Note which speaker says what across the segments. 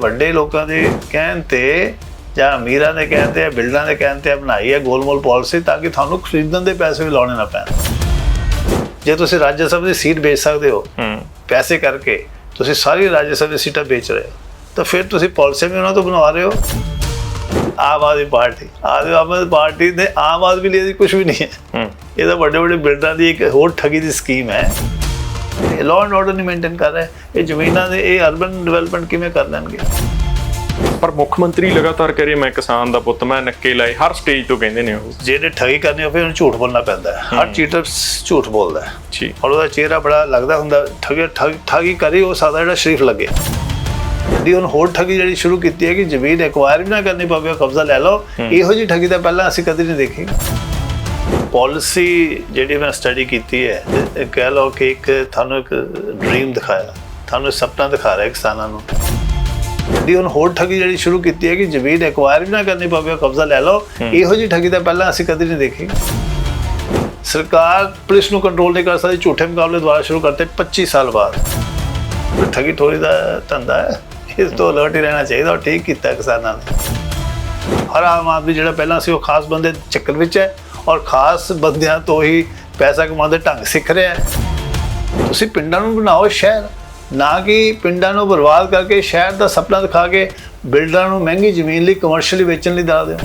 Speaker 1: ਵੱਡੇ ਲੋਕਾਂ ਦੇ ਕਹਿਣ ਤੇ ਜਾਂ ਅਮੀਰਾਂ ਦੇ ਕਹਿਣ ਤੇ ਬਿਲਡਰਾਂ ਦੇ ਕਹਿਣ ਤੇ ਬਣਾਈ ਹੈ ਗੋਲਮੋਲ ਪਾਲਿਸੀ ਤਾਂ ਕਿ ਤੁਹਾਨੂੰ ਖਰੀਦਣ ਦੇ ਪੈਸੇ ਵੀ ਲਾਉਣੇ ਨਾ ਪੈਣ। ਜੇ ਤੁਸੀਂ ਰਾਜ ਸਭਾ ਦੀ ਸੀਟ ਵੇਚ ਸਕਦੇ ਹੋ ਪੈਸੇ ਕਰਕੇ ਤੁਸੀਂ ਸਾਰੀ ਰਾਜ ਸਭਾ ਦੀ ਸੀਟਾਂ ਵੇਚ ਰਹੇ ਹੋ ਤਾਂ ਫਿਰ ਤੁਸੀਂ ਪਾਲਿਸੀ ਵੀ ਉਹਨਾਂ ਤੋਂ ਬਣਵਾ ਰਹੇ ਹੋ। ਆਮ ਆਦਮੀ ਪਾਰਟੀ ਆਮ ਆਦਮੀ ਪਾਰਟੀ ਨੇ ਆਮ ਆਦਮੀ ਲਈ ਕੁਝ ਵੀ ਨਹੀਂ ਹੈ। ਇਹ ਤਾਂ ਵੱਡੇ ਵੱਡੇ ਬਿਲਡਰਾਂ ਦੀ ਇੱਕ ਹੋਰ ਠੱਗੀ ਦੀ ਸਕੀਮ ਹੈ। ਲਾਅ ਐਂਡ ਆਰਡਰ ਨਹੀਂ ਮੇਨਟੇਨ ਕਰ ਰਿਹਾ ਇਹ ਜ਼ਮੀਨਾਂ ਦੇ ਇਹ ਅਰਬਨ ਡਿਵੈਲਪਮੈਂਟ ਕਿਵੇਂ ਕਰ ਲੈਣਗੇ?
Speaker 2: ਪਰ ਮੁੱਖ ਮੰਤਰੀ ਲਗਾਤਾਰ ਕਹ ਰਹੇ ਮੈਂ ਕਿਸਾਨ ਦਾ ਪੁੱਤ ਮੈਂ ਨੱਕੇ ਲਾਏ। ਹਰ ਸਟੇਜ ਤੋਂ ਕਹਿੰਦੇ ਨੇ ਉਹ।
Speaker 1: ਜਿਹੜੇ ਠੱਗੀ ਕਰਨੀ ਹੋਵੇ ਉਹਨੂੰ ਝੂਠ ਬੋਲਣਾ ਪੈਂਦਾ ਹੈ। ਹਰ ਚੀਟਰ ਝੂਠ ਬੋਲਦਾ ਹੈ।
Speaker 2: ਜੀ।
Speaker 1: ਔਰ ਉਹਦਾ ਚਿਹਰਾ ਬੜਾ ਲੱਗਦਾ ਹੁੰਦਾ ਠੱਗੀ ਠੱਗ- ਕਰੀ ਉਹ ਸਾਦਾ ਜਿਹੜਾ ਸ਼ਰੀਫ ਲੱਗੇ। ਜਿਹੜੀ ਹੁਣ ਹੋਰ ਠੱਗੀ ਜਿਹੜੀ ਸ਼ੁਰੂ ਕੀਤੀ ਹੈ ਕਿ ਜ਼ਮੀਨ ਐਕਵਾਇਰ ਵੀ ਨਾ ਕਰਨੀ ਪਵੇ ਕਬਜ਼ਾ ਲੈ ਲਓ। ਇਹੋ ਜੀ ਠੱਗੀ ਤਾਂ ਪਹਿਲਾਂ ਅਸੀਂ ਕਦੇ ਨਹੀਂ ਦੇਖੀ। ਪਾਲਿਸੀ ਜਿਹੜੀ ਮੈਂ ਸਟੱਡੀ ਕੀਤੀ ਹੈ ਇਹ ਕਹਿ ਲਓ ਕਿ ਇੱਕ ਤੁਹਾਨੂੰ ਇੱਕ ਡ੍ਰੀਮ ਦਿਖਾਇਆ। ਤੁਹਾਨੂੰ ਸੁਪਨਾ ਦਿਖਾ ਰਿਹਾ ਕਿਸਾਨਾਂ ਨੂੰ। ਜਿਹੜੀ ਹੁਣ ਹੋਰ ਠੱਗੀ ਜਿਹੜੀ ਸ਼ੁਰੂ ਕੀਤੀ ਹੈ ਕਿ ਜ਼ਮੀਨ ਐਕਵਾਇਰ ਵੀ ਨਾ ਕਰਨੀ ਪਵੇ ਕਬਜ਼ਾ ਲੈ ਲਓ। ਇਹੋ ਜੀ ਠੱਗੀ ਤਾਂ ਪਹਿਲਾਂ ਅਸੀਂ ਕਦੇ ਨਹੀਂ ਦੇਖੀ। ਸਰਕਾਰ ਪੁਲਿਸ ਨੂੰ ਕੰਟਰੋਲ ਨਹੀਂ ਕਰ ਸਕਦੀ ਝੂਠੇ ਮੁਕਾਬਲੇ ਦੁਬਾਰਾ ਸ਼ੁਰੂ ਕਰਤੇ 25 ਸਾਲ ਬਾਅਦ। ਠੱਗੀ ਠੋਰੀ ਦਾ ਧੰਦਾ ਹੈ ਇਸ ਤੋਂ ਅਲਰਟ ਹੀ ਰਹਿਣਾ ਚਾਹੀਦਾ ਔਰ ਠੀਕ ਕੀਤਾ ਕਿਸਾਨਾਂ ਨੇ। ਹਰ ਆਮ ਆਦਮੀ ਜਿਹੜਾ ਪਹਿਲਾਂ ਸੀ ਉਹ ਖਾਸ ਬੰਦੇ ਦੇ ਚੱਕਰ ਵਿੱਚ ਹੈ। ਔਰ ਖਾਸ ਬੰਦਿਆਂ ਤੋਂ ਹੀ ਪੈਸਾ ਕਮਾਉਣ ਦੇ ਢੰਗ ਸਿੱਖ ਰਿਹਾ ਹੈ। ਤੁਸੀਂ ਪਿੰਡਾਂ ਨੂੰ ਬਣਾਓ ਸ਼ਹਿਰ। ਨਾ ਕਿ ਪਿੰਡਾਂ ਨੂੰ ਬਰਬਾਦ ਕਰਕੇ ਸ਼ਹਿਰ ਦਾ ਸੁਪਨਾ ਦਿਖਾ ਕੇ ਬਿਲਡਰਾਂ ਨੂੰ ਮਹਿੰਗੀ ਜ਼ਮੀਨ ਲਈ ਕਮਰਸ਼ੀਅਲੀ ਵੇਚਣ ਲਈ ਦਾ ਦਿਓ।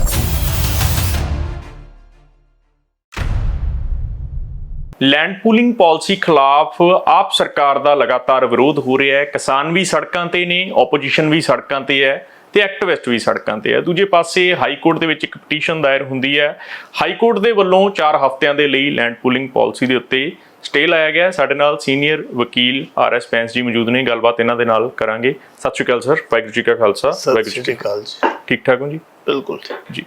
Speaker 2: ਲੈਂਡ ਪੂਲਿੰਗ ਪਾਲਿਸੀ ਖਿਲਾਫ ਆਪ ਸਰਕਾਰ ਦਾ ਲਗਾਤਾਰ ਵਿਰੋਧ ਹੋ ਰਿਹਾ ਹੈ। ਕਿਸਾਨ ਵੀ ਸੜਕਾਂ ਤੇ ਨੇ ਆਪੋਜੀਸ਼ਨ ਵੀ ਸੜਕਾਂ ਤੇ ਹੈ। ਤੇ ਐਕਟਿਵਿਸਟ ਵੀ ਸੜਕਾਂ ਤੇ ਹੈ। ਦੂਜੇ ਪਾਸੇ ਹਾਈ ਕੋਰਟ ਦੇ ਵਿੱਚ ਇੱਕ ਪਟੀਸ਼ਨ ਦਾਇਰ ਹੁੰਦੀ ਹੈ। ਹਾਈ ਕੋਰਟ ਦੇ ਵੱਲੋਂ 4 ਹਫ਼ਤਿਆਂ ਦੇ ਲਈ ਲੈਂਡ ਪੂਲਿੰਗ ਪਾਲਿਸੀ ਦੇ ਉੱਤੇ ਸਟੇ ਲਾਇਆ ਗਿਆ। ਸਾਡੇ ਨਾਲ ਸੀਨੀਅਰ ਵਕੀਲ ਆਰ ਐਸ ਪੈਂਸ ਜੀ ਮੌਜੂਦ ਨੇ। ਗੱਲਬਾਤ ਇਹਨਾਂ ਦੇ ਨਾਲ ਕਰਾਂਗੇ। ਸਤਿ ਸ਼੍ਰੀ ਅਕਾਲ ਸਰ। ਵਾਹਿਗੁਰੂ ਜੀ ਕਾ ਖਾਲਸਾ। ਵਾਹਿਗੁਰੂ ਜੀ ਕੀ ਫਤਿਹ। ਠੀਕ ਠਾਕ ਹੋ ਜੀ?
Speaker 1: ਬਿਲਕੁਲ।
Speaker 2: ਜੀ।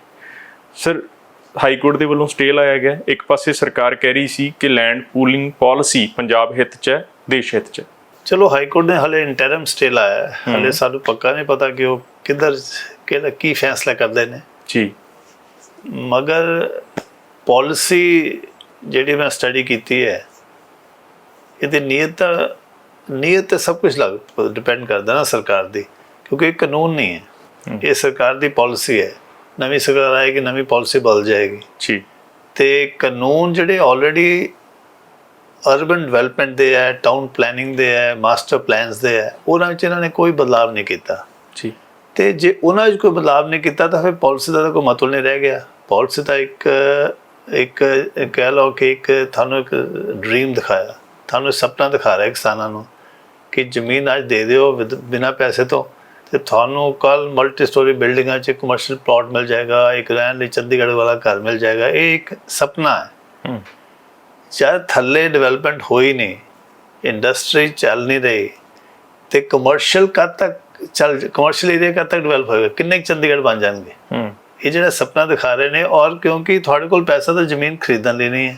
Speaker 2: ਸਰ ਹਾਈ ਕੋਰਟ ਦੇ ਵੱਲੋਂ ਸਟੇ ਲਾਇਆ ਗਿਆ ਇੱਕ ਪਾਸੇ ਸਰਕਾਰ ਕਹਿ ਰਹੀ ਸੀ ਕਿ ਲੈਂਡ ਪੂਲਿੰਗ ਪਾਲਿਸੀ ਪੰਜਾਬ ਹਿੱਤ 'ਚ ਹੈ ਦੇਸ਼ ਹਿੱਤ 'ਚ ਹੈ।
Speaker 1: ਚਲੋ ਹਾਈ ਕੋਰਟ ਨੇ ਹਲੇ ਇੰਟਰਮ ਸਟੇ ਲਾਇਆ। ਹਲੇ ਸਾਨੂੰ ਪੱਕਾ ਨਹੀਂ ਪਤਾ ਕਿ ਉਹ ਕਿੱਧਰ ਕਿਹੜਾ ਕੀ ਫੈਸਲਾ ਕਰਦੇ ਨੇ।
Speaker 2: ਜੀ।
Speaker 1: ਮਗਰ ਪਾਲਿਸੀ ਜਿਹੜੀ ਮੈਂ ਸਟੱਡੀ ਕੀਤੀ ਹੈ ਇਹਦੀ ਨੀਅਤ ਨੀਅਤ ਤੇ ਸਭ ਕੁਝ ਲੱਗ ਡਿਪੈਂਡ ਕਰਦਾ ਨਾ ਸਰਕਾਰ ਦੀ ਕਿਉਂਕਿ ਇਹ ਕਾਨੂੰਨ ਨਹੀਂ ਹੈ। ਇਹ ਸਰਕਾਰ ਦੀ ਪਾਲਿਸੀ ਹੈ। ਨਵੀਂ ਸਰਕਾਰ ਆਏਗੀ ਨਵੀਂ ਪਾਲਿਸੀ ਬਦਲ ਜਾਏਗੀ।
Speaker 2: ਜੀ।
Speaker 1: ਤੇ ਕਾਨੂੰਨ ਜਿਹੜੇ ਆਲਰੇਡੀ ਅਰਬਨ ਡਿਵੈਲਪਮੈਂਟ ਦੇ ਹੈ ਟਾਊਨ ਪਲੈਨਿੰਗ ਦੇ ਹੈ ਮਾਸਟਰ ਪਲਾਨਸ ਦੇ ਹੈ ਉਹਨਾਂ ਵਿੱਚ ਇਹਨਾਂ ਨੇ ਕੋਈ ਬਦਲਾਅ ਨਹੀਂ ਕੀਤਾ।
Speaker 2: ਜੀ।
Speaker 1: ਤੇ ਜੇ ਉਹਨਾਂ ਵਿੱਚ ਕੋਈ ਬਦਲਾਅ ਨਹੀਂ ਕੀਤਾ ਤਾਂ ਫਿਰ ਪਾਲਿਸੀ ਦਾ ਕੋਈ ਮਤਲਬ ਨਹੀਂ ਰਹਿ ਗਿਆ। ਪਾਲਿਸੀ ਤਾਂ ਇੱਕ ਇੱਕ ਕਹਿ ਲਓ ਕਿ ਇੱਕ ਤੁਹਾਨੂੰ ਇੱਕ ਡ੍ਰੀਮ ਦਿਖਾਇਆ। ਤੁਹਾਨੂੰ ਸੁਪਨਾ ਦਿਖਾ ਰਿਹਾ ਕਿਸਾਨਾਂ ਨੂੰ ਕਿ ਜ਼ਮੀਨ ਅੱਜ ਦੇ ਦਿਓ ਬਿਨਾਂ ਪੈਸੇ ਤੋਂ। ਤੇ ਤੁਹਾਨੂੰ ਕੱਲ ਮਲਟੀ ਸਟੋਰੀ ਬਿਲਡਿੰਗਾਂ 'ਚ ਕਮਰਸ਼ੀਅਲ ਪਲਾਟ ਮਿਲ ਜਾਏਗਾ ਇੱਕ ਰਹਿਣ ਲਈ ਚੰਡੀਗੜ੍ਹ ਵਾਲਾ ਘਰ ਮਿਲ ਜਾਏਗਾ। ਇਹ ਇੱਕ ਸੁਪਨਾ ਹੈ।
Speaker 2: ਹੂੰ
Speaker 1: ਜਦ ਥੱਲੇ ਡਿਵੈਲਪਮੈਂਟ ਹੋਈ ਨਹੀਂ ਇੰਡਸਟਰੀ ਚੱਲ ਨਹੀਂ ਰਹੀ ਤੇ ਕਮਰਸ਼ੀਅਲ ਕਦ ਤੱਕ ਚੱਲ ਕਮਰਸ਼ੀਅਲ ਏਰੀਆ ਕਦ ਤੱਕ ਡਿਵੈਲਪ ਹੋਏਗਾ? ਕਿੰਨੇ ਚੰਡੀਗੜ੍ਹ ਬਣ ਜਾਣਗੇ?
Speaker 2: ਹੂੰ।
Speaker 1: ਇਹ ਜਿਹੜਾ ਸੁਪਨਾ ਦਿਖਾ ਰਹੇ ਨੇ ਔਰ ਕਿਉਂਕਿ ਤੁਹਾਡੇ ਕੋਲ ਪੈਸਾ ਤਾਂ ਜ਼ਮੀਨ ਖਰੀਦਣ ਲਈ ਨਹੀਂ ਹੈ।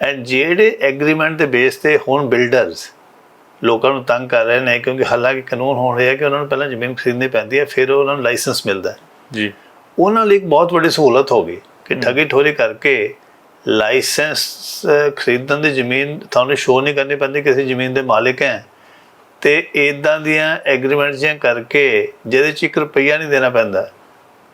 Speaker 1: ਐਂਡ ਜਿਹੜੇ ਐਗਰੀਮੈਂਟ ਦੇ ਬੇਸ ਤੇ ਹੁਣ ਬਿਲਡਰਸ ਲੋਕਾਂ ਨੂੰ ਤੰਗ ਕਰ ਰਹੇ ਨੇ ਕਿਉਂਕਿ ਹਾਲਾਂਕਿ ਕਾਨੂੰਨ ਹੋ ਰਿਹਾ ਕਿ ਉਹਨਾਂ ਨੂੰ ਪਹਿਲਾਂ ਜ਼ਮੀਨ ਖਰੀਦਣੀ ਪੈਂਦੀ ਹੈ ਫਿਰ ਉਹਨਾਂ ਨੂੰ ਲਾਇਸੈਂਸ ਮਿਲਦਾ ਹੈ।
Speaker 2: ਜੀ।
Speaker 1: ਉਹਨਾਂ ਲਈ ਇੱਕ ਬਹੁਤ ਵੱਡੀ ਸਹੂਲਤ ਹੋ ਗਈ ਕਿ ਠੱਗੀ ਠੋਰੀ ਕਰਕੇ ਲਾਇਸੈਂਸ ਖਰੀਦਣ ਦੀ ਜ਼ਮੀਨ ਤੁਹਾਨੂੰ ਸ਼ੋ ਨਹੀਂ ਕਰਨੀ ਪੈਂਦੀ ਕਿਸੇ ਜ਼ਮੀਨ ਦੇ ਮਾਲਕ ਹੈ। ਤੇ ਇਦਾਂ ਦੀਆਂ ਐਗਰੀਮੈਂਟਸ ਜਿਹੀਆਂ ਕਰਕੇ ਜਿਹਦੇ ਚ 1 ਰੁਪਈਆ ਨਹੀਂ ਦੇਣਾ ਪੈਂਦਾ।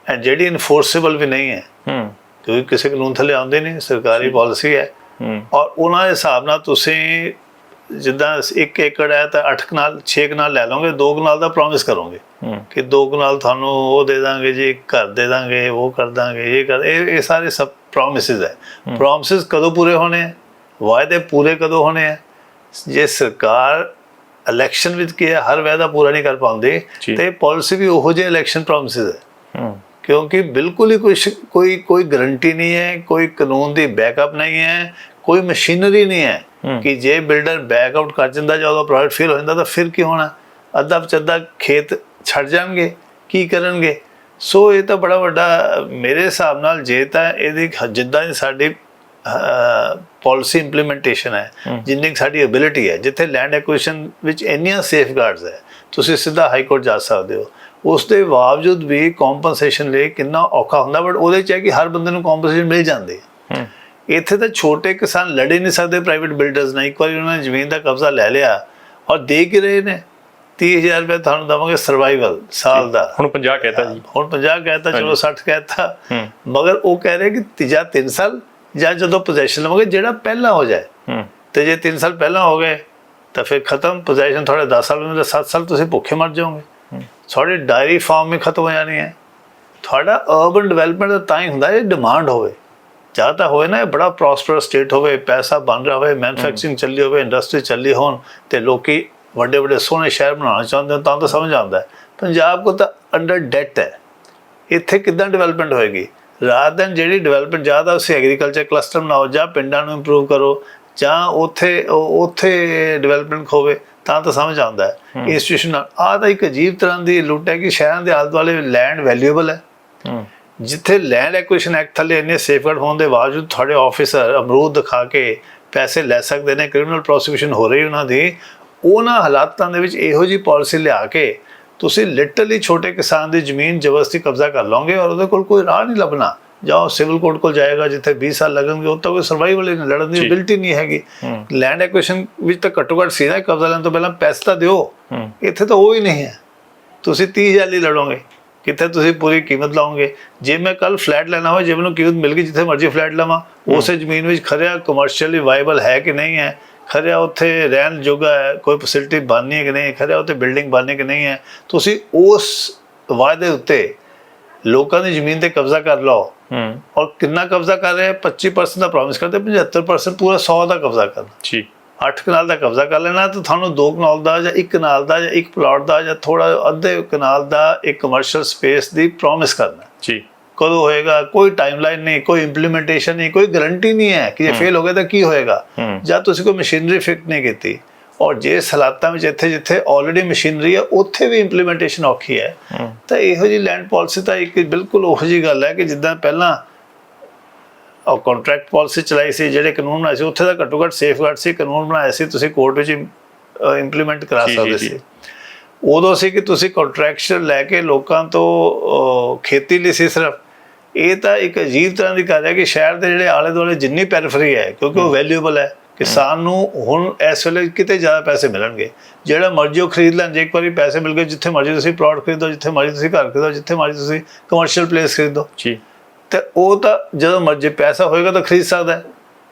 Speaker 1: ਐਂਡ ਜਿਹੜੀ ਇਨਫੋਰਸੇਬਲ ਵੀ ਨਹੀਂ ਹੈ।
Speaker 2: ਹੂੰ।
Speaker 1: ਕਿਉਂਕਿ ਕਿਸੇ ਕਾਨੂੰਨ ਥੱਲੇ ਆਉਂਦੇ ਨਹੀਂ ਸਰਕਾਰੀ ਪਾਲਿਸੀ ਹੈ।
Speaker 2: ਹੂੰ।
Speaker 1: ਔਰ ਉਹਨਾਂ ਦੇ ਹਿਸਾਬ ਨਾਲ ਤੁਸੀਂ ਜਿੱਦਾਂ 1 ਏਕੜ ਹੈ ਤਾਂ 8 ਕਨਾਲ 6 ਕਨਾਲ ਲੈ ਲਓਗੇ 2 ਕਨਾਲ ਦਾ ਪ੍ਰੋਮਿਸ ਕਰੋਗੇ। ਕਿ ਦੋ ਕਨਾਲ ਤੁਹਾਨੂੰ ਉਹ ਦੇ ਦਾਂਗੇ ਜੀ ਘਰ ਦੇ ਦਾਂਗੇ ਉਹ ਕਰ ਦਾਂਗੇ ਇਹ ਕਰ ਇਹ ਇਹ ਸਾਰੇ ਸਭ ਪ੍ਰੋਮਿਸਸ ਹੈ। ਪ੍ਰੋਮਿਸਸ ਕਦੋਂ ਪੂਰੇ ਹੋਣੇ ਹੈ? ਵਾਅਦੇ ਪੂਰੇ ਕਦੋਂ ਹੋਣੇ ਹੈ? ਜੇ ਸਰਕਾਰ ਇਲੈਕਸ਼ਨ ਵਿੱਚ ਕੀ ਹੈ ਹਰ ਵਾਅਦਾ ਪੂਰਾ ਨਹੀਂ ਕਰ ਪਾਉਂਦੀ। ਤੇ ਪਾਲਿਸੀ ਵੀ ਉਹੋ ਜਿਹੇ ਇਲੈਕਸ਼ਨ ਪ੍ਰੋਮਿਸਸ ਹੈ। ਕਿਉਂਕਿ ਬਿਲਕੁਲ ਹੀ ਕੋਈ ਸ਼- ਕੋਈ ਕੋਈ ਗਾਰੰਟੀ ਨਹੀਂ ਹੈ ਕੋਈ ਕਾਨੂੰਨ ਦੀ ਬੈਕਅਪ ਨਹੀਂ ਹੈ ਕੋਈ ਮਸ਼ੀਨਰੀ ਨਹੀਂ ਹੈ। ਕਿ ਜੇ ਬਿਲਡਰ ਬੈਕ ਆਊਟ ਕਰ ਜਾਂਦਾ ਜਾਂ ਉਹਦਾ ਪ੍ਰੋਜੈਕਟ ਫੇਲ ਹੋ ਜਾਂਦਾ ਤਾਂ ਫਿਰ ਕੀ ਹੋਣਾ? ਅੱਧਾ ਪਚੱਦਾ ਖੇਤ ਛੱਡ ਜਾਣਗੇ ਕੀ ਕਰਨਗੇ? ਸੋ ਇਹ ਤਾਂ ਬੜਾ ਵੱਡਾ ਮੇਰੇ ਹਿਸਾਬ ਨਾਲ ਜੇ ਤਾਂ ਇਹਦੀ ਜਿੱਦਾਂ ਦੀ ਸਾਡੀ ਪਾਲਿਸੀ ਇੰਪਲੀਮੈਂਟੇਸ਼ਨ ਹੈ ਜਿੰਨੀ ਕੁ ਸਾਡੀ ਐਬਿਲਿਟੀ ਹੈ ਜਿੱਥੇ ਲੈਂਡ ਐਕੁਇਸ਼ਨ ਵਿੱਚ ਇੰਨੀਆਂ ਸੇਫਗਾਰਡਸ ਹੈ ਤੁਸੀਂ ਸਿੱਧਾ ਹਾਈ ਕੋਰਟ ਜਾ ਸਕਦੇ ਹੋ। ਉਸ ਦੇ ਬਾਵਜੂਦ ਵੀ ਕੰਪਨਸੇਸ਼ਨ ਲਈ ਕਿੰਨਾ ਔਖਾ ਹੁੰਦਾ ਬਟ ਉਹਦੇ ਚ ਹੈ ਕਿ ਹਰ ਬੰਦੇ ਨੂੰ ਕੰਪਨਸੇਸ਼ਨ ਮਿਲ ਜਾਂਦੀ ਹੈ। ਇੱਥੇ ਤਾਂ ਛੋਟੇ ਕਿਸਾਨ ਲੜ ਨਹੀਂ ਸਕਦੇ ਪ੍ਰਾਈਵੇਟ ਬਿਲਡਰਸ ਨਾਲ ਇੱਕ ਵਾਰੀ ਉਹਨਾਂ ਨੇ ਜ਼ਮੀਨ ਦਾ ਕਬਜ਼ਾ ਲੈ ਲਿਆ ਔਰ ਦੇ ਕੇ ਰਹੇ ਨੇ। 30000 ਰੁਪਏ ਤੁਹਾਨੂੰ ਦਵਾਂਗੇ ਸਰਵਾਈਵਲ ਸਾਲ ਦਾ।
Speaker 2: ਹੁਣ 50 ਕਹਿਤਾ ਜੀ।
Speaker 1: ਹੁਣ 50 ਕਹਿਤਾ ਚਲੋ 60 ਕਹਿਤਾ। ਮਗਰ ਉਹ ਕਹਿ ਰਹੇ ਕਿ ਤੀਜਾ 3 ਸਾਲ ਜਾਂ ਜਦੋਂ ਪੋਜੀਸ਼ਨ ਲਵੋਗੇ ਜਿਹੜਾ ਪਹਿਲਾਂ ਹੋ ਜਾਏ। ਤੇ ਜੇ 3 ਸਾਲ ਪਹਿਲਾਂ ਹੋ ਗਏ ਤਾਂ ਫਿਰ ਖਤਮ। ਪੋਜੀਸ਼ਨ ਥੋੜੇ 10 ਸਾਲ ਵਿੱਚ 7 ਸਾਲ ਤੁਸੀਂ ਭੁੱਖੇ ਮਰ ਜਾਓਗੇ। ਤੁਹਾਡੀ ਡਾਇਰੀ ਫਾਰਮ ਵੀ ਖਤਮ ਹੋ ਜਾਣੀ ਹੈ। ਤੁਹਾਡਾ ਅਰਬਨ ਡਿਵੈਲਪਮੈਂਟ ਦਾ ਤਾਂ ਹੀ ਹੁੰਦਾ ਹੈ ਡਿਮਾਂਡ ਹੋਵੇ। ਜਾਂ ਤਾਂ ਹੋਏ ਨਾ ਇਹ ਬੜਾ ਪ੍ਰੋਸਪਰਸ ਸਟੇਟ ਹੋਵੇ ਪੈਸਾ ਬਣ ਰਿਹਾ ਹੋਵੇ ਮੈਨੂਫੈਕਚਰਿੰਗ ਚੱਲੀ ਹੋਵੇ ਇੰਡਸਟਰੀ ਚੱਲੀ ਹੋਣ ਤੇ ਲੋਕੀ ਵੱਡੇ ਵੱਡੇ ਸੋਹਣੇ ਸ਼ਹਿਰ ਬਣਾਉਣਾ ਚਾਹੁੰਦੇ ਹੋ ਤਾਂ ਤਾਂ ਸਮਝ ਆਉਂਦਾ ਪੰਜਾਬ ਕੋ ਤਾਂ ਅੰਡਰ ਡੈਟ ਹੈ। ਇੱਥੇ ਕਿੱਦਾਂ ਡਿਵੈਲਪਮੈਂਟ ਹੋਏਗੀ? ਰਾਤ ਦਿਨ ਜਿਹੜੀ ਡਿਵੈਲਪਮੈਂਟ ਜ਼ਿਆਦਾ ਉਸੇ ਐਗਰੀਕਲਚਰ ਕਲਸਟਰ ਬਣਾਓ ਜਾਂ ਪਿੰਡਾਂ ਨੂੰ ਇੰਪਰੂਵ ਕਰੋ ਜਾਂ ਉੱਥੇ ਉੱਥੇ ਡਿਵੈਲਪਮੈਂਟ ਹੋਵੇ ਤਾਂ ਤਾਂ ਸਮਝ ਆਉਂਦਾ ਹੈ। ਇੰਸਟੀਟਿਊਸ਼ਨ ਆ ਤਾਂ ਇੱਕ ਅਜੀਬ ਤਰ੍ਹਾਂ ਦੀ ਲੁੱਟ ਹੈ ਕਿ ਸ਼ਹਿਰਾਂ ਦੇ ਆਲੇ ਦੁਆਲੇ ਲੈਂਡ ਵੈਲਿਊਏਬਲ ਹੈ।
Speaker 2: ਹੂੰ।
Speaker 1: ਜਿੱਥੇ ਲੈਂਡ ਐਕੁਇਸ਼ਨ ਐਕਟ ਥੱਲੇ ਇੰਨੇ ਸੇਫਗਾਰਡ ਹੋਣ ਦੇ ਬਾਵਜੂਦ ਤੁਹਾਡੇ ਆਫੀਸਰ ਅਮਰੂਦ ਦਿਖਾ ਕੇ ਪੈਸੇ ਲੈ ਸਕਦੇ ਨੇ ਕ੍ਰਿਮੀਨਲ ਪ੍ਰੋਸੀਕਿਊਸ਼ਨ ਹੋ ਰਹੀ ਉਹਨਾਂ ਦੀ ਉਹਨਾਂ ਹਾਲਾਤਾਂ ਦੇ ਵਿੱਚ ਇਹੋ ਜੀ ਪਾਲਿਸੀ ਲਿਆ ਕੇ ਤੁਸੀਂ ਲਿਟਰਲੀ ਛੋਟੇ ਕਿਸਾਨ ਦੀ ਜ਼ਮੀਨ ਜ਼ਬਰਦਸਤੀ ਕਬਜ਼ਾ ਕਰ ਲਓਗੇ ਔਰ ਉਹਦੇ ਕੋਲ ਕੋਈ ਰਾਹ ਨਹੀਂ ਲੱਭਣਾ। ਜਾਂ ਸਿਵਲ ਕੋਰਟ ਕੋਲ ਜਾਏਗਾ ਜਿੱਥੇ 20 ਸਾਲ ਲੱਗਣਗੇ ਉਹ ਤਾਂ ਕੋਈ ਸਰਵਾਈਵਲ ਨਹੀਂ ਲੜਨ ਦੀ ਐਬਿਲਿਟੀ ਨਹੀਂ ਹੈਗੀ। ਲੈਂਡ ਐਕੁਇਸ਼ਨ ਵਿੱਚ ਤਾਂ ਘੱਟੋ ਘੱਟ ਸੀ ਨਾ ਕਬਜ਼ਾ ਲੈਣ ਤੋਂ ਪਹਿਲਾਂ ਪੈਸੇ ਤਾਂ ਦਿਓ। ਇੱਥੇ ਤਾਂ ਉਹ ਹੀ ਨਹੀਂ ਹੈ। ਤੁਸੀਂ 30000 ਲਈ ਲੜੋਗੇ। ਕਿੱਥੇ ਤੁਸੀਂ ਪੂਰੀ ਕੀਮਤ ਲਾਓਗੇ? ਜੇ ਮੈਂ ਕੱਲ ਫਲੈਟ ਲੈਣਾ ਹੋਵੇ ਜੇ ਮੈਨੂੰ ਕੀਮਤ ਮਿਲ ਗਈ ਜਿੱਥੇ ਮਰਜ਼ੀ ਫਲੈਟ ਲਵਾਂ ਉਸੇ ਜ਼ਮੀਨ ਵਿੱਚ ਖਰਿਆ ਕਮਰਸ਼ੀਅਲੀ ਵਾਇਬਲ ਹੈ ਕਿ ਨਹੀਂ ਹੈ ਖਰਿਆ ਉੱਥੇ ਰਹਿਣ ਜੋਗਾ ਹੈ ਕੋਈ ਫੈਸਿਲਿਟੀ ਬਣਨੀ ਹੈ ਕਿ ਨਹੀਂ? ਖਰਿਆ ਉੱਥੇ ਬਿਲਡਿੰਗ ਬਣਨੀ ਕਿ ਨਹੀਂ ਹੈ? ਤੁਸੀਂ ਉਸ ਵਾਅਦੇ ਉੱਤੇ ਲੋਕਾਂ ਦੀ ਜ਼ਮੀਨ ਤੇ ਕਬਜ਼ਾ ਕਰ ਲਓ।
Speaker 2: ਹੂੰ।
Speaker 1: ਔਰ ਕਿੰਨਾ ਕਬਜ਼ਾ ਕਰ ਰਹੇ? ਹੈ 25% ਦਾ ਪ੍ਰੋਮਿਸ ਕਰਦੇ 75% ਪੂਰਾ 100 ਦਾ ਕਬਜ਼ਾ ਕਰਨਾ
Speaker 2: ਜੀ।
Speaker 1: 8 ਕਨਾਲ ਦਾ ਕਬਜ਼ਾ ਕਰ ਲੈਣਾ ਤਾਂ ਤੁਹਾਨੂੰ 2 ਕਨਾਲ ਦਾ ਜਾਂ 1 ਕਨਾਲ ਦਾ ਜਾਂ 1 ਪਲਾਟ ਦਾ ਜਾਂ ਥੋੜਾ ਅੱਧੇ ਕਨਾਲ ਦਾ ਇੱਕ ਕਮਰਸ਼ੀਅਲ ਸਪੇਸ ਦੀ ਪ੍ਰੋਮਿਸ ਕਰਨਾ।
Speaker 2: ਜੀ।
Speaker 1: ਕਦੋਂ ਹੋਏਗਾ ਕੋਈ ਟਾਈਮਲਾਈਨ ਨਹੀਂ ਕੋਈ ਇੰਪਲੀਮੈਂਟੇਸ਼ਨ ਨਹੀਂ ਕੋਈ ਗਾਰੰਟੀ ਨਹੀਂ ਹੈ ਕਿ ਜੇ ਫੇਲ ਹੋ ਗਿਆ ਤਾਂ ਕੀ ਹੋਏਗਾ। ਜਾਂ ਤੁਸੀਂ ਕੋਈ ਮਸ਼ੀਨਰੀ ਫਿਟ ਨਹੀਂ ਕੀਤੀ ਔਰ ਜੇ ਹਾਲਾਤਾਂ ਵਿੱਚ ਇੱਥੇ ਜਿੱਥੇ ਆਲਰੇਡੀ ਮਸ਼ੀਨਰੀ ਹੈ ਉੱਥੇ ਵੀ ਇੰਪਲੀਮੈਂਟੇਸ਼ਨ ਔਖੀ ਹੈ। ਤਾਂ ਇਹੋ ਜੀ ਲੈਂਡ ਪਾਲਿਸੀ ਤਾਂ ਇੱਕ ਬਿਲਕੁਲ ਉਹੋ ਜੀ ਗੱਲ ਹੈ ਕਿ ਜਿੱਦਾਂ ਪਹਿਲਾਂ ਉਹ ਕੰਟਰੈਕਟ ਪਾਲਿਸੀ ਚਲਾਈ ਸੀ ਜਿਹੜੇ ਕਾਨੂੰਨ ਬਣਾਏ ਸੀ ਉੱਥੇ ਦਾ ਘੱਟੋ ਘੱਟ ਸੇਫਗਾਰਡ ਸੀ ਕਾਨੂੰਨ ਬਣਾਏ ਸੀ ਤੁਸੀਂ ਕੋਰਟ ਵਿੱਚ ਇੰਪਲੀਮੈਂਟ ਕਰਾ ਸਕਦੇ। ਸੀ। ਉਦੋਂ ਸੀ ਕਿ ਤੁਸੀਂ ਕੰਟਰੈਕਚਰ ਲੈ ਕੇ ਲੋਕਾਂ ਤੋਂ ਖੇਤੀ ਲਈ ਸੀ ਸਿਰਫ। ਇਹ ਤਾਂ ਇੱਕ ਅਜੀਬ ਤਰ੍ਹਾਂ ਦੀ ਗੱਲ ਹੈ ਕਿ ਸ਼ਹਿਰ ਦੇ ਜਿਹੜੇ ਆਲੇ ਦੁਆਲੇ ਜਿੰਨੀ ਪੈਰੀਫਰੀ ਹੈ ਕਿਉਂਕਿ ਉਹ ਵੈਲਿਊਏਬਲ ਹੈ ਕਿਸਾਨ ਨੂੰ ਹੁਣ ਇਸ ਵੇਲੇ ਕਿਤੇ ਜ਼ਿਆਦਾ ਪੈਸੇ ਮਿਲਣਗੇ। ਜਿਹੜਾ ਮਰਜ਼ੀ ਉਹ ਖਰੀਦ ਲੈਣ ਜੇ ਇੱਕ ਵਾਰੀ ਪੈਸੇ ਮਿਲ ਗਏ ਜਿੱਥੇ ਮਰਜ਼ੀ ਤੁਸੀਂ ਪਲਾਟ ਖਰੀਦੋ ਜਿੱਥੇ ਮਰਜ਼ੀ ਤੁਸੀਂ ਘਰ ਖਰੀਦੋ ਜਿੱਥੇ ਮਰਜ਼ੀ ਤੁਸੀਂ ਕਮਰਸ਼ੀਅਲ ਪਲੇਸ ਖਰੀਦੋ।
Speaker 2: ਜੀ।
Speaker 1: ਤੇ ਉਹ ਤਾਂ ਜਦੋਂ ਮਰਜ਼ੀ ਪੈਸਾ ਹੋਏਗਾ ਤਾਂ ਖਰੀਦ ਸਕਦਾ ਹੈ।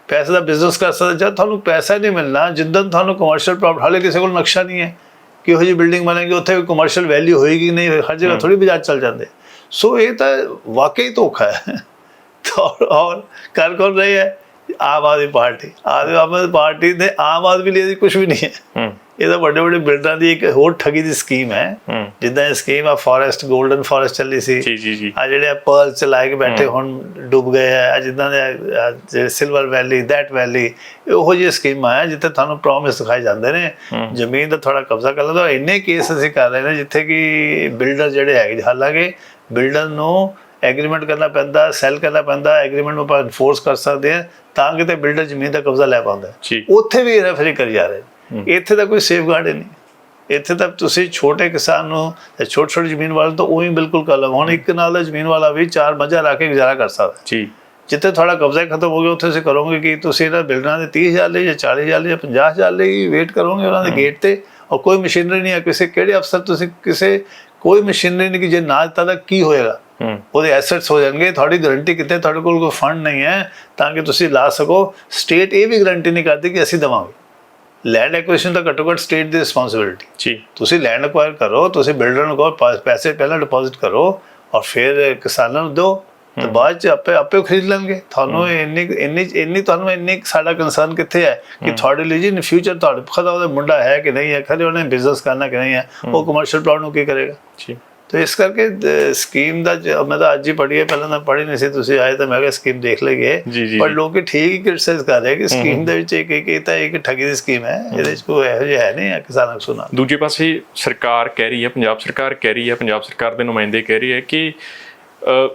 Speaker 1: ਪੈਸੇ ਦਾ ਬਿਜ਼ਨਸ ਕਰ ਸਕਦਾ ਜਦ ਤੁਹਾਨੂੰ ਪੈਸਾ ਨਹੀਂ ਮਿਲਣਾ ਜਿੱਦਾਂ ਤੁਹਾਨੂੰ ਕਮਰਸ਼ੀਅਲ ਪ੍ਰੋਪਰਟੀ ਹਾਲੇ ਕਿਸੇ ਕੋਲ ਨਕਸ਼ਾ ਨਹੀਂ ਹੈ ਕਿਹੋ ਜਿਹੀ ਬਿਲਡਿੰਗ ਬਣੇਗੀ ਉੱਥੇ ਕਮਰਸ਼ੀਅਲ ਵੈਲਿਊ ਹੋਏਗੀ ਨਹੀਂ ਹਰ ਜਗ੍ਹਾ ਥੋੜੀ ਬਾਜ਼ਾਰ ਚੱਲ ਜਾਂਦੇ। ਸੋ ਇਹ ਤਾਂ ਵਾਕਈ ਧੋਖਾ ਹੈ। ਔਰ ਕਰ ਕੌਣ ਰਹੀ ਹੈ? ਆਮ ਆਦਮੀ ਪਾਰਟੀ। ਆਮ ਆਦਮੀ ਪਾਰਟੀ ਦੇ ਆਮ ਆਦਮੀ ਲਈ ਕੁਝ ਵੀ ਨਹੀਂ ਹੈ। ਇਹ ਤਾਂ ਵੱਡੇ ਵੱਡੇ ਬਿਲਡਰਾਂ ਦੀ ਇੱਕ ਹੋਰ ਠੱਗੀ ਦੀ ਸਕੀਮ ਹੈ। ਜਿੱਦਾਂ ਇਹ ਸਕੀਮ ਆ ਫੋਰੈਸਟ 골ਡਨ ਫੋਰੈਸਟ ਚੱਲੀ ਸੀ।
Speaker 2: ਜੀ ਜੀ ਜੀ।
Speaker 1: ਆ ਜਿਹੜੇ ਪਰਲ ਚ ਲਾਇਕ ਬੈਠੇ ਹੁਣ ਡੁੱਬ ਗਏ ਆ। ਜਿੱਦਾਂ ਦੇ ਸਿਲਵਰ ਵੈਲੀ ਦੈਟ ਵੈਲੀ ਇਹੋ ਜਿਹੀ ਸਕੀਮਾਂ ਆ ਜਿੱਥੇ ਤੁਹਾਨੂੰ ਪ੍ਰੋਮਿਸ ਦਿਖਾਏ ਜਾਂਦੇ ਨੇ। ਜ਼ਮੀਨ ਦਾ ਥੋੜਾ ਕਬਜ਼ਾ ਕਰ ਲਓ ਇੰਨੇ ਕੇਸ ਅਸੀਂ ਕਰ ਰਹੇ ਨੇ ਜਿੱਥੇ ਕਿ ਬਿਲਡਰ ਜਿਹੜੇ ਹੈਗੇ ਹਾਲਾਂਕਿ ਬਿਲਡਰ ਨੂੰ ਐਗਰੀਮੈਂਟ ਕਰਨਾ ਪੈਂਦਾ ਸੈਲ ਕਰਨਾ ਪੈਂਦਾ ਐਗਰੀਮੈਂਟ ਨੂੰ ਆਪਾਂ ਇਨਫੋਰਸ ਕਰ ਸਕਦੇ ਆ ਤਾਂ ਕਿਤੇ ਬਿਲਡਰ ਜ਼ਮੀਨ ਦਾ ਕਬਜ਼ਾ ਲੈ ਪਾਉਂਦਾ ਉੱਥੇ ਵੀ ਰੈਫਰੀ ਕਰੀ ਜਾ ਰਹੇ। ਇੱਥੇ ਤਾਂ ਕੋਈ ਸੇਫਗਾਰਡ ਨਹੀਂ। ਇੱਥੇ ਤਾਂ ਤੁਸੀਂ ਛੋਟੇ ਕਿਸਾਨ ਨੂੰ ਤੇ ਛੋਟੀ ਛੋਟੀ ਜ਼ਮੀਨ ਵਾਲੇ ਤੋਂ ਉਹੀ ਬਿਲਕੁਲ ਕਰ ਲਓ ਹੁਣ ਇੱਕ ਨਾਲ ਦਾ ਜ਼ਮੀਨ ਵਾਲਾ ਵੀ ਚਾਰ ਮੱਝਾਂ ਲਾ ਕੇ ਗੁਜ਼ਾਰਾ ਕਰ ਸਕਦਾ
Speaker 2: ਜੀ
Speaker 1: ਜਿੱਥੇ ਤੁਹਾਡਾ ਕਬਜ਼ਾ ਖਤਮ ਹੋ ਗਿਆ ਉੱਥੇ ਤੁਸੀਂ ਕਰੋਗੇ ਕਿ? ਤੁਸੀਂ ਇਹਨਾਂ ਬਿਲਡਰਾਂ ਦੇ 30000 ਲਈ ਜਾਂ 40000 ਲਈ ਜਾਂ 50000 ਲਈ ਵੇਟ ਕਰੋਗੇ ਉਹਨਾਂ ਦੇ ਗੇਟ ਤੇ। ਔਰ ਕੋਈ ਮਸ਼ੀਨਰੀ ਨਹੀਂ ਹੈ। ਕਿਸੇ ਕਿਹੜੇ ਅਫਸਰ ਤੁਸੀਂ ਕਿਸੇ ਕੋਈ ਮਸ਼ੀਨਰੀ ਨਹੀਂ ਕਿ ਜੇ ਨਾ ਦਿੱਤਾ ਤਾਂ ਕੀ ਹੋਏਗਾ? ਉਹਦੇ ਐਸੈਟਸ ਹੋ ਜਾਣਗੇ ਤੁਹਾਡੀ ਗਾਰੰਟੀ ਕਿਤੇ ਤੁਹਾਡੇ ਕੋਲ ਕੋਈ ਫੰਡ ਨਹੀਂ ਹੈ ਤਾਂ ਕਿ ਤੁਸੀਂ ਲਾ ਸਕੋ। ਸਟੇਟ ਇਹ ਵੀ ਗਾਰੰਟੀ ਨਹੀਂ ਕਰਦੀ ਕਿ ਅਸੀਂ ਦੇਵਾਂਗੇ। ਲੈਂਡ ਐਕੁਇਸ਼ਨ ਤਾਂ ਘੱਟੋ ਘੱਟ ਸਟੇਟ ਦੀ ਰਿਸਪੌਂਸਿਬਿਲਟੀ
Speaker 2: ਜੀ।
Speaker 1: ਤੁਸੀਂ ਲੈਂਡ ਅਕਵਾਇਰ ਕਰੋ ਤੁਸੀਂ ਬਿਲਡਰ ਨੂੰ ਕਹੋ ਪੈਸੇ ਪਹਿਲਾਂ ਡਿਪੋਜ਼ਿਟ ਕਰੋ ਔਰ ਫਿਰ ਕਿਸਾਨਾਂ ਨੂੰ ਦਿਓ। ਤੇ ਬਾਅਦ ਚ ਆਪੇ ਆਪੇ ਖਰੀਦ ਲੈਣਗੇ। ਤੁਹਾਨੂੰ ਇੰਨੀ ਇੰਨੀ ਇੰਨੀ ਤੁਹਾਨੂੰ ਇੰਨੀ ਸਾਡਾ ਕੰਸਰਨ ਕਿੱਥੇ ਹੈ? ਕਿ ਤੁਹਾਡੇ ਲਈ ਜੀ ਇਨ ਫਿਊਚਰ ਤੁਹਾਡੇ ਪਤਾ ਉਹਦਾ ਮੁੰਡਾ ਹੈ ਕਿ ਨਹੀਂ ਹੈ? ਖਰੇ ਉਹਨੇ ਬਿਜ਼ਨਸ ਕਰਨਾ ਕਿ ਨਹੀਂ ਹੈ? ਉਹ ਕਮਰਸ਼ੀਅਲ ਪਲਾਟ ਨੂੰ ਕੀ ਕਰੇਗਾ?
Speaker 2: ਜੀ।
Speaker 1: ਤੇ ਇਸ ਕਰਕੇ ਸਕੀਮ ਦਾ ਮੈਂ ਤਾਂ ਅੱਜ ਹੀ ਪੜ੍ਹੀ ਹੈ। ਪਹਿਲਾਂ ਤਾਂ ਪੜ੍ਹੀ ਨਹੀਂ ਸੀ। ਤੁਸੀਂ ਆਏ ਤਾਂ ਮੈਂ ਕਿਹਾ ਸਕੀਮ ਦੇਖ ਲਈਏ। ਪਰ। ਲੋਕੀ ਠੀਕ ਹੀ ਕ੍ਰਿਟਿਸਾਈਜ਼ ਕਰ ਰਹੇ ਕਿ ਸਕੀਮ ਦੇ ਵਿੱਚ ਇੱਕ ਇੱਕ ਤਾਂ ਇੱਕ ਠੱਗੀ ਦੀ ਸਕੀਮ ਹੈ। ਇਹਦੇ ਵਿੱਚ ਕੋਈ ਇਹੋ ਜਿਹਾ ਹੈ ਨਹੀਂ ਹੈ ਕਿਸਾਨਾਂ ਨੂੰ ਸੁਣਾ
Speaker 2: ਦੂਜੇ ਪਾਸੇ ਸਰਕਾਰ ਕਹਿ ਰਹੀ ਹੈ ਪੰਜਾਬ ਸਰਕਾਰ ਕਹਿ ਰਹੀ ਹੈ ਪੰਜਾਬ ਸਰਕਾਰ ਦੇ ਨੁਮਾਇੰਦੇ ਕਹਿ ਰਹੇ ਹੈ ਕਿ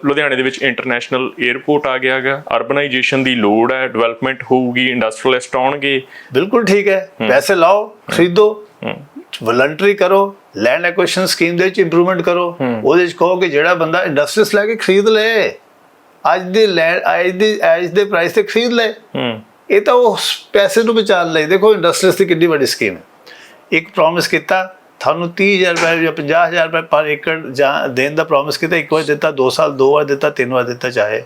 Speaker 2: ਲੁਧਿਆਣੇ ਦੇ ਵਿੱਚ ਇੰਟਰਨੈਸ਼ਨਲ 에ਅਰਪੋਰਟ ਆ ਗਿਆ ਹੈਗਾ। ਅਰਬਨਾਈਜੇਸ਼ਨ ਦੀ ਲੋੜ ਹੈ ਡਿਵੈਲਪਮੈਂਟ ਹੋਊਗੀ ਇੰਡਸਟਰੀਅਲਿਸਟ ਆਉਣਗੇ।
Speaker 1: ਬਿਲਕੁਲ ਠੀਕ ਹੈ। ਪੈਸੇ ਲਾਓ ਖਰੀਦੋ। ਵਲੰਟਰੀ ਕਰੋ ਲੈਂਡ ਐਕੁਇਸ਼ਨ ਸਕੀਮ ਦੇ ਵਿੱਚ ਇੰਪਰੂਵਮੈਂਟ ਕਰੋ। ਉਹਦੇ ਵਿੱਚ ਕਹੋ ਕਿ ਜਿਹੜਾ ਬੰਦਾ ਇੰਡਸਟਰੀਸ ਲੈ ਕੇ ਖਰੀਦ ਲੇ। ਅੱਜ ਦੇ ਲੈਂਡ ਅੱਜ ਦੇ ਅੱਜ ਦੇ ਪ੍ਰਾਈਸ ਤੇ ਖਰੀਦ ਲੇ।
Speaker 2: ਹੂੰ।
Speaker 1: ਇਹ ਤਾਂ ਉਹ ਪੈਸੇ ਨੂੰ ਬਚਾਉਣ ਲਈ। ਦੇਖੋ ਇੰਡਸਟਰੀਸ ਦੀ ਕਿੰਨੀ ਵੱਡੀ ਸਕੀਮ ਹੈ। ਇੱਕ ਪ੍ਰੋਮਿਸ ਕੀਤਾ ਤੁਹਾਨੂੰ 30000 ਰੁਪਏ ਜਾਂ 50000 ਰੁਪਏ ਪਰ ਏਕੜ ਜਾਂ ਦੇਣ ਦਾ ਪ੍ਰੋਮਿਸ ਕੀਤਾ ਇੱਕ ਵਾਰ ਦਿੱਤਾ ਦੋ ਸਾਲ ਦੋ ਵਾਰ ਦਿੱਤਾ ਤਿੰਨ ਵਾਰ ਦਿੱਤਾ ਚਾਹੇ।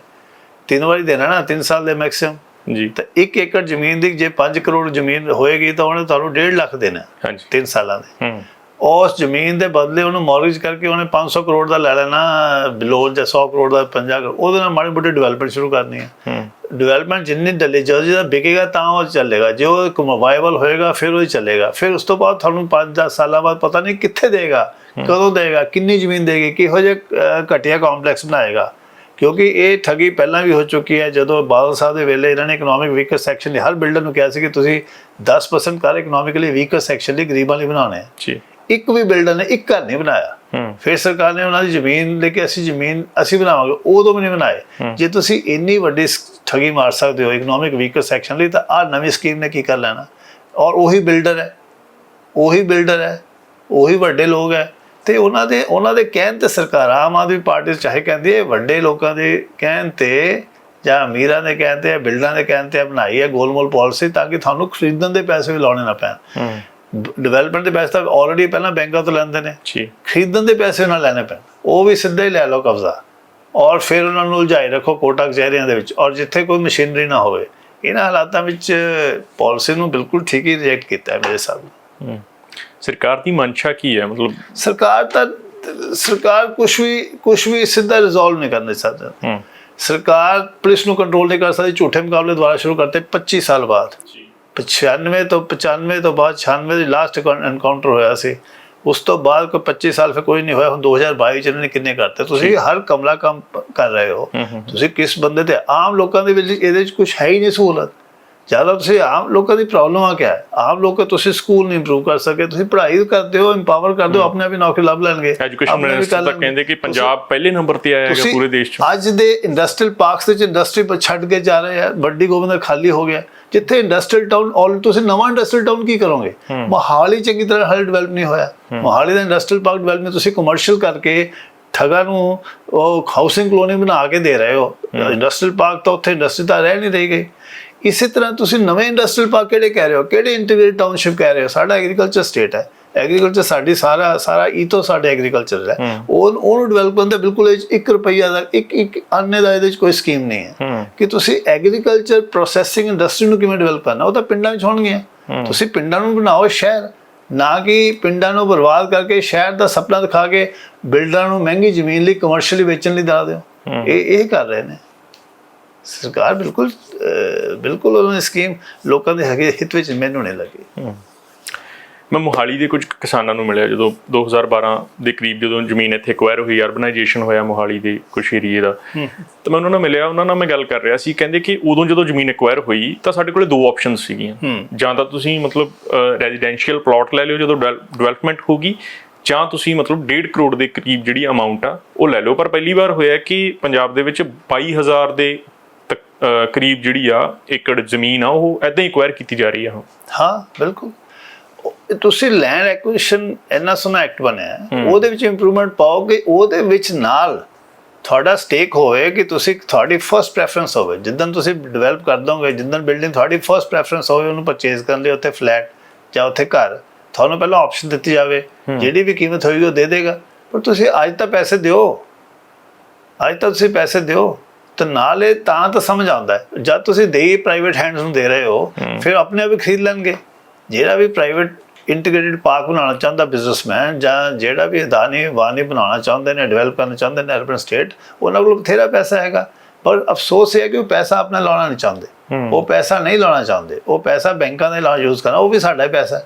Speaker 1: ਤਿੰਨ ਵਾਰੀ ਦੇਣਾ ਨਾ ਤਿੰਨ ਸਾਲ ਦੇ ਮੈਕਸਿਮਮ
Speaker 2: ਜੀ।
Speaker 1: ਤਾਂ ਇੱਕ ਏਕੜ ਜ਼ਮੀਨ ਦੀ ਜੇ 5 ਕਰੋੜ ਜ਼ਮੀਨ ਹੋਏਗੀ ਤਾਂ ਉਹਨੇ ਤੁਹਾਨੂੰ 1.5 ਲੱਖ ਦੇਣਾ।
Speaker 2: ਹਾਂਜੀ।
Speaker 1: ਤਿੰਨ ਸਾਲਾਂ ਦੇ।
Speaker 2: ਹੂੰ।
Speaker 1: ਉਸ ਜ਼ਮੀਨ ਦੇ ਬਦਲੇ ਉਹਨੂੰ ਮੌਰਗੇਜ ਕਰਕੇ ਉਹਨੇ 500 ਕਰੋੜ ਦਾ ਲੈ ਲੈਣਾ ਲੋਨ ਜਾਂ 100 ਕਰੋੜ ਦਾ 50 ਕਰੋੜ ਉਹਦੇ ਨਾਲ ਮਾੜੀ ਮੋਟੀ ਡਿਵੈਲਪਮੈਂਟ ਸ਼ੁਰੂ ਕਰਨੀ ਹੈ। ਡਿਵੈਲਪਮੈਂਟ ਜਿੰਨੀ ਡਲੇ ਜਦੋਂ ਜਿਹਦਾ ਵਿਕੇਗਾ ਤਾਂ ਉਹ ਚੱਲੇਗਾ ਜੇ ਉਹ ਕਮਾਈਬਲ ਹੋਏਗਾ ਫਿਰ ਉਹ ਹੀ ਚੱਲੇਗਾ। ਫਿਰ ਉਸ ਤੋਂ ਬਾਅਦ ਤੁਹਾਨੂੰ 5-10 ਸਾਲਾਂ ਬਾਅਦ ਪਤਾ ਨਹੀਂ ਕਿੱਥੇ ਦੇਗਾ ਕਦੋਂ ਦੇਗਾ ਕਿੰਨੀ ਜ਼ਮੀਨ ਦੇਗੀ ਕਿਹੋ ਜਿਹੇ ਘਟੀਆ ਕੰਪਲੈਕਸ ਬਣਾਏਗਾ। ਕਿਉਂਕਿ ਇਹ ਠੱਗੀ ਪਹਿਲਾਂ ਵੀ ਹੋ ਚੁੱਕੀ ਹੈ ਜਦੋਂ ਬਾਦਲ ਸਾਹਿਬ ਦੇ ਵੇਲੇ ਇਹਨਾਂ ਨੇ ਇਕਨੋਮਿਕ ਵੀਕਰ ਸੈਕਸ਼ਨ ਦੇ ਹਰ ਬਿਲਡਰ ਨੂੰ ਕਿਹਾ ਸੀ ਕਿ ਤੁਸੀਂ 10% ਕਰ ਇਕਨੋਮਿਕਲੀ ਵੀਕਰ ਸੈਕਸ਼ਨ ਲਈ ਗਰੀਬਾਂ ਲਈ ਬਣਾਉਣੇ ਹੈ।
Speaker 2: ਜੀ।
Speaker 1: ਇੱਕ ਵੀ ਬਿਲਡਰ ਨੇ ਇੱਕ ਘਰ ਨਹੀਂ ਬਣਾਇਆ। ਫਿਰ ਸਰਕਾਰ ਨੇ ਉਹਨਾਂ ਦੀ ਜ਼ਮੀਨ ਲੈ ਕੇ ਅਸੀਂ ਜ਼ਮੀਨ ਅਸੀਂ ਬਣਾਵਾਂਗੇ ਉਦੋਂ ਵੀ ਨਹੀਂ ਬਣਾਏ। ਜੇ ਤੁਸੀਂ ਇੰਨੀ ਵੱਡੀ ਠੱਗੀ ਮਾਰ ਸਕਦੇ ਹੋ ਇਕਨੋਮਿਕ ਵੀਕਰ ਸੈਕਸ਼ਨ ਲਈ ਤਾਂ ਆ ਨਵੀਂ ਸਕੀਮ ਨੇ ਕੀ ਕਰ ਲੈਣਾ? ਔਰ ਉਹੀ ਬਿਲਡਰ ਹੈ ਉਹੀ ਬਿਲਡਰ ਹੈ ਉਹੀ ਵੱਡੇ ਲੋਕ ਹੈ। ਤੇ ਉਹਨਾਂ ਦੇ ਉਹਨਾਂ ਦੇ ਕਹਿਣ ਤੇ ਸਰਕਾਰ ਆਮ ਆਦਮੀ ਪਾਰਟੀ ਚਾਹੇ ਕਹਿੰਦੀ ਹੈ ਵੱਡੇ ਲੋਕਾਂ ਦੇ ਕਹਿਣ ਤੇ ਜਾਂ ਅਮੀਰਾਂ ਦੇ ਕਹਿਣ ਤੇ ਜਾਂ ਬਿਲਡਰਾਂ ਦੇ ਕਹਿਣ ਤੇ ਬਣਾਈ ਹੈ ਗੋਲਮੋਲ ਪਾਲਿਸੀ ਤਾਂ ਕਿ ਤੁਹਾਨੂੰ ਖਰੀਦਣ ਦੇ ਪੈਸੇ ਵੀ ਲਾਉਣੇ ਨਾ ਪੈਣ। ਡਿਵੈਲਪਮੈਂਟ ਦੇ ਪੈਸੇ ਤਾਂ ਆਲਰੇਡੀ ਪਹਿਲਾਂ ਬੈਂਕਾਂ ਤੋਂ ਲੈਂਦੇ ਨੇ।
Speaker 2: ਜੀ।
Speaker 1: ਖਰੀਦਣ ਦੇ ਪੈਸੇ ਉਹਨਾਂ ਲੈਣੇ ਪੈਣ ਉਹ ਵੀ ਸਿੱਧਾ ਹੀ ਲੈ ਲਓ ਕਬਜ਼ਾ। ਔਰ ਫਿਰ ਉਹਨਾਂ ਨੂੰ ਉਲਝਾਈ ਰੱਖੋ ਕੋਟਾ ਕਚਹਿਰੀਆਂ ਦੇ ਵਿੱਚ। ਔਰ ਜਿੱਥੇ ਕੋਈ ਮਸ਼ੀਨਰੀ ਨਾ ਹੋਵੇ। ਇਹਨਾਂ ਹਾਲਾਤਾਂ ਵਿੱਚ ਪਾਲਿਸੀ ਨੂੰ ਬਿਲਕੁਲ ਠੀਕ ਹੀ ਰਿਜੈਕਟ ਕੀਤਾ ਹੈ ਮੇਰੇ ਹਿਸਾਬ ਨਾਲ।
Speaker 2: ਸਰਕਾਰ ਦੀ ਮਨਸ਼ਾ ਕੀ ਹੈ? ਮਤਲਬ
Speaker 1: ਸਰਕਾਰ ਤਾਂ ਸਰਕਾਰ ਕੁਝ ਵੀ ਕੁਝ ਵੀ ਸਿੱਧਾ ਰਿਜ਼ੋਲਵ ਨਹੀਂ ਕਰਨਾ
Speaker 2: ਹੂੰ।
Speaker 1: ਸਰਕਾਰ ਪੁਲਿਸ ਨੂੰ ਕੰਟਰੋਲ ਨਹੀਂ ਕਰ ਸਕਦੀ। ਝੂਠੇ ਮੁਕਾਬਲੇ ਦੁਬਾਰਾ ਸ਼ੁਰੂ ਕਰਤੇ 25 ਸਾਲ ਬਾਅਦ।
Speaker 2: ਜੀ।
Speaker 1: 95 ਤੋਂ 95 ਤੋਂ ਬਾਅਦ 96 ਦੀ ਲਾਸਟ ਐਨਕਾਊਂਟਰ ਹੋਇਆ ਸੀ। ਉਸ ਤੋਂ ਬਾਅਦ ਕੋਈ 25 ਸਾਲ ਫਿਰ ਕੋਈ ਨਹੀਂ ਹੋਇਆ। ਹੁਣ 2022 ਚ ਇਹਨਾਂ ਨੇ ਕਿੰਨੇ ਕਰਤੇ? ਤੁਸੀਂ ਹਰ ਕਮਲਾ ਕੰਮ ਕਰ ਰਹੇ ਹੋ। ਤੁਸੀਂ ਕਿਸ ਬੰਦੇ ਤੇ? ਆਮ ਲੋਕਾਂ ਦੇ ਵਿੱਚ ਇਹਦੇ ਵਿੱਚ ਕੁਝ ਹੈ ਹੀ ਨਹੀਂ ਸਹੂਲਤ। ਜ਼ਿਆਦਾ ਤੁਸੀਂ ਆਮ ਲੋਕਾਂ ਦੀ ਪ੍ਰੋਬਲਮ ਆ ਕਿਆ? ਹੈ ਆਮ ਲੋਕ ਤੁਸੀਂ ਸਕੂਲ ਨਹੀਂ ਇੰਪਰੂਵ ਕਰ ਸਕੇ। ਤੁਸੀਂ ਪੜ੍ਹਾਈ ਕਰਦੇ ਹੋ ਇੰਪਾਵਰ ਕਰਦੇ ਹੋ ਆਪਣੇ ਆਪ ਹੀ ਨੌਕਰੀ ਲੱਭ ਲੈਣਗੇ।
Speaker 2: Education minister. ਕਹਿੰਦੇ ਕਿ ਪੰਜਾਬ ਪਹਿਲੇ ਨੰਬਰ ਤੇ ਆਇਆ ਹੈਗਾ ਪੂਰੇ ਦੇਸ਼ 'ਚ।
Speaker 1: ਅੱਜ ਦੇ ਇੰਡਸਟਰੀਅਲ ਪਾਰਕਸ ਵਿੱਚ ਇੰਡਸਟਰੀ ਪਰ ਛੱਡ ਕੇ ਜਾ ਰਹੇ ਆ। ਵੱਡੀ ਗੋਬਿੰਦਰ ਖਾਲੀ ਹੋ ਗਿਆ। ਜਿੱਥੇ ਇੰਡਸਟਰੀਅਲ ਟਾਊਨ ਆਲ ਤੁਸੀਂ ਨਵਾਂ ਇੰਡਸਟਰੀਅਲ ਟਾਊਨ ਕੀ ਕਰੋਗੇ? ਮੋਹਾਲੀ ਚੰਗੀ ਤਰ੍ਹਾਂ ਹਾਲੇ ਡਿਵੈਲਪ ਨਹੀਂ ਹੋਇਆ। ਮੋਹਾਲੀ ਦਾ ਇੰਡਸਟਰੀਅਲ ਪਾਰਕ ਡਿਵੈਲਪਮੈਂਟ ਤੁਸੀਂ ਕਮਰਸ਼ੀਅਲ ਕਰਕੇ ਠਗਾ ਨੂੰ ਉਹ ਹਾਊਸਿੰਗ ਕਲੋਨੀ ਬਣਾ ਕੇ ਦੇ ਰਹੇ ਹੋ। ਇੰਡਸਟਰੀਅਲ ਪਾਰਕ ਤਾਂ ਉੱਥੇ ਇੰਡਸਟਰੀ ਤਾਂ ਰਹਿ ਨਹੀਂ ਰਹੀ ਗਈ। ਇਸੇ ਤਰ੍ਹਾਂ ਤੁਸੀਂ ਨਵੇਂ ਇੰਡਸਟਰੀਅਲ ਪਾਰਕ ਕਿਹੜੇ ਕਹਿ ਰਹੇ ਹੋ? ਕਿਹੜੇ ਇੰਟੀਗ੍ਰੇਟਡ ਟਾਊਨਸ਼ਿਪ ਕਹਿ ਰਹੇ ਹੋ? ਸਾਡਾ ਐਗਰੀਕਲਚਰ ਸਟੇਟ ਹੈ। ਐਗਰੀਕਲਚਰ ਸਾਡੀ ਸਾਰਾ ਸਾਰਾ ਈਥੋ ਸਾਡੇ ਐਗਰੀਕਲਚਰ ਹੈ। ਉਹ ਉਹਨੂੰ ਡਿਵੈਲਪ ਕਰਨ ਦਾ ਬਿਲਕੁਲ ਇਹ 'ਚ ਇੱਕ ਰੁਪਈਆ ਦਾ ਇੱਕ ਇੱਕ ਅੰਨੇ ਦਾ ਇਹਦੇ ਵਿੱਚ ਕੋਈ ਸਕੀਮ ਨਹੀਂ ਹੈ। ਕਿ ਤੁਸੀਂ ਐਗਰੀਕਲਚਰ ਪ੍ਰੋਸੈਸਿੰਗ ਇੰਡਸਟਰੀ ਨੂੰ ਕਿਵੇਂ ਡਿਵੈਲਪ ਕਰਨਾ ਉਹ ਤਾਂ ਪਿੰਡਾਂ ਵਿੱਚ ਹੋਣਗੀਆਂ। ਤੁਸੀਂ ਪਿੰਡਾਂ ਨੂੰ ਬਣਾਓ ਸ਼ਹਿਰ। ਨਾ ਕਿ ਪਿੰਡਾਂ ਨੂੰ ਬਰਬਾਦ ਕਰਕੇ ਸ਼ਹਿਰ ਦਾ ਸੁਪਨਾ ਦਿਖਾ ਕੇ ਬਿਲਡਰਾਂ ਨੂੰ ਮਹਿੰਗੀ ਜ਼ਮੀਨ ਲਈ ਕਮਰਸ਼ੀਅਲੀ ਵੇਚਣ ਲਈ ਦਾ ਦਿਓ। ਇਹ ਇਹ ਕਰ ਰਹੇ ਨੇ। ਸਰਕਾਰ ਬਿਲਕੁਲ ਬਿਲਕੁਲ ਉਹਨਾਂ ਦੀ ਸਕੀਮ ਲੋਕਾਂ ਦੇ ਹਿੱਤ ਵਿੱਚ ਮੈਨੂੰ ਨਹੀਂ ਲੱਗੀ।
Speaker 2: ਮੈਂ ਮੋਹਾਲੀ ਦੇ ਕੁਝ ਕਿਸਾਨਾਂ ਨੂੰ ਮਿਲਿਆ ਜਦੋਂ 2012 ਦੇ ਕਰੀਬ ਜਦੋਂ ਜ਼ਮੀਨ ਇੱਥੇ ਐਕਵਾਇਰ ਹੋਈ ਅਰਬਨਾਈਜੇਸ਼ਨ ਹੋਇਆ ਮੋਹਾਲੀ ਦੇ ਕੁਝ ਏਰੀਏ ਦਾ ਤਾਂ ਮੈਂ ਉਹਨਾਂ ਨਾਲ ਮਿਲਿਆ ਉਹਨਾਂ ਨਾਲ ਮੈਂ ਗੱਲ ਕਰ ਰਿਹਾ ਸੀ ਕਹਿੰਦੇ ਕਿ ਉਦੋਂ ਜਦੋਂ ਜ਼ਮੀਨ ਐਕਵਾਇਰ ਹੋਈ ਤਾਂ ਸਾਡੇ ਕੋਲੇ ਦੋ ਆਪਸ਼ਨਸ ਸੀਗੀਆਂ। ਜਾਂ ਤਾਂ ਤੁਸੀਂ ਮਤਲਬ ਰੈਜ਼ੀਡੈਂਸ਼ੀਅਲ ਪਲਾਟ ਲੈ ਲਿਓ ਜਦੋਂ ਡਿਵੈਲਪਮੈਂਟ ਹੋਗੀ ਜਾਂ ਤੁਸੀਂ ਮਤਲਬ 1.5 ਕਰੋੜ ਦੇ ਕਰੀਬ ਜਿਹੜੀ ਅਮਾਉਂਟ ਆ ਉਹ ਲੈ ਲਓ। ਪਰ ਪਹਿਲੀ ਵਾਰ ਹੋਇਆ ਕਿ ਪੰਜਾਬ ਦੇ ਵਿੱਚ 22000 ਦੇ ਕਰੀਬ ਜਿਹੜੀ ਆ ਏਕੜ ਜ਼ਮੀਨ ਆ ਉਹ ਐਦਾਂ ਹੀ ਐਕਵਾਇਰ ਕੀਤੀ ਜਾ ਰਹੀ ਆ
Speaker 1: ਹਾਂ ਬਿਲਕੁਲ। ਤੁਸੀਂ ਲੈਂਡ ਐਕੁਜੀਸ਼ਨ ਇੰਨਾ ਸੋਹਣਾ ਐਕਟ ਬਣਿਆ। ਉਹਦੇ ਵਿੱਚ ਇੰਪਰੂਵਮੈਂਟ ਪਾਓਗੇ ਉਹਦੇ ਵਿੱਚ ਨਾਲ ਤੁਹਾਡਾ ਸਟੇਕ ਹੋਵੇ ਕਿ ਤੁਸੀਂ ਤੁਹਾਡੀ ਫਰਸਟ ਪ੍ਰੈਫਰੈਂਸ ਹੋਵੇ। ਜਿੱਦਨ ਤੁਸੀਂ ਡਿਵੈਲਪ ਕਰ ਦੋਗੇ ਜਿੱਦਨ ਬਿਲਡਿੰਗ ਤੁਹਾਡੀ ਫਰਸਟ ਪ੍ਰੈਫਰੈਂਸ ਹੋਵੇ ਉਹਨੂੰ ਪਰਚੇਜ਼ ਕਰਨ ਲਈ ਉੱਥੇ ਫਲੈਟ ਜਾਂ ਉੱਥੇ ਘਰ ਤੁਹਾਨੂੰ ਪਹਿਲਾਂ ਆਪਸ਼ਨ ਦਿੱਤੀ ਜਾਵੇ। ਜਿਹੜੀ ਵੀ ਕੀਮਤ ਹੋਏਗੀ ਉਹ ਦੇ ਦੇਗਾ। ਪਰ ਤੁਸੀਂ ਅੱਜ ਤਾਂ ਪੈਸੇ ਦਿਓ। ਅੱਜ ਤਾਂ ਤੁਸੀਂ ਪੈਸੇ ਦਿਓ। ਤੇ ਨਾਲ ਇਹ ਤਾਂ ਤਾਂ ਸਮਝ ਆਉਂਦਾ ਜਦ ਤੁਸੀਂ ਦੇਈ ਪ੍ਰਾਈਵੇਟ ਹੈਂਡਸ ਨੂੰ ਦੇ ਰਹੇ ਹੋ ਫਿਰ ਆਪਣੇ ਆਪ ਹੀ ਖਰੀਦ ਲੈਣਗੇ। ਜਿਹੜਾ ਵੀ ਪ੍ਰਾਈਵੇਟ ਇੰਟੀਗ੍ਰੇਟਿਡ ਪਾਰਕ ਬਣਾਉਣਾ ਚਾਹੁੰਦਾ ਬਿਜ਼ਨਸਮੈਨ ਜਾਂ ਜਿਹੜਾ ਵੀ ਅਦਾਨੀ ਵਾਨੀ ਬਣਾਉਣਾ ਚਾਹੁੰਦੇ ਨੇ ਡਿਵੈਲਪ ਕਰਨਾ ਚਾਹੁੰਦੇ ਨੇ ਅਰਬਨ ਸਟੇਟ ਉਹਨਾਂ ਕੋਲ ਬਥੇਰਾ ਪੈਸਾ ਹੈਗਾ। ਪਰ ਅਫਸੋਸ ਇਹ ਹੈ ਕਿ ਉਹ ਪੈਸਾ ਆਪਣਾ ਲਾਉਣਾ ਨਹੀਂ ਚਾਹੁੰਦੇ। ਉਹ ਪੈਸਾ ਨਹੀਂ ਲਾਉਣਾ ਚਾਹੁੰਦੇ। ਉਹ ਪੈਸਾ ਬੈਂਕਾਂ ਦੇ ਲਾ ਯੂਜ਼ ਕਰਨਾ ਉਹ ਵੀ ਸਾਡਾ ਹੀ ਪੈਸਾ।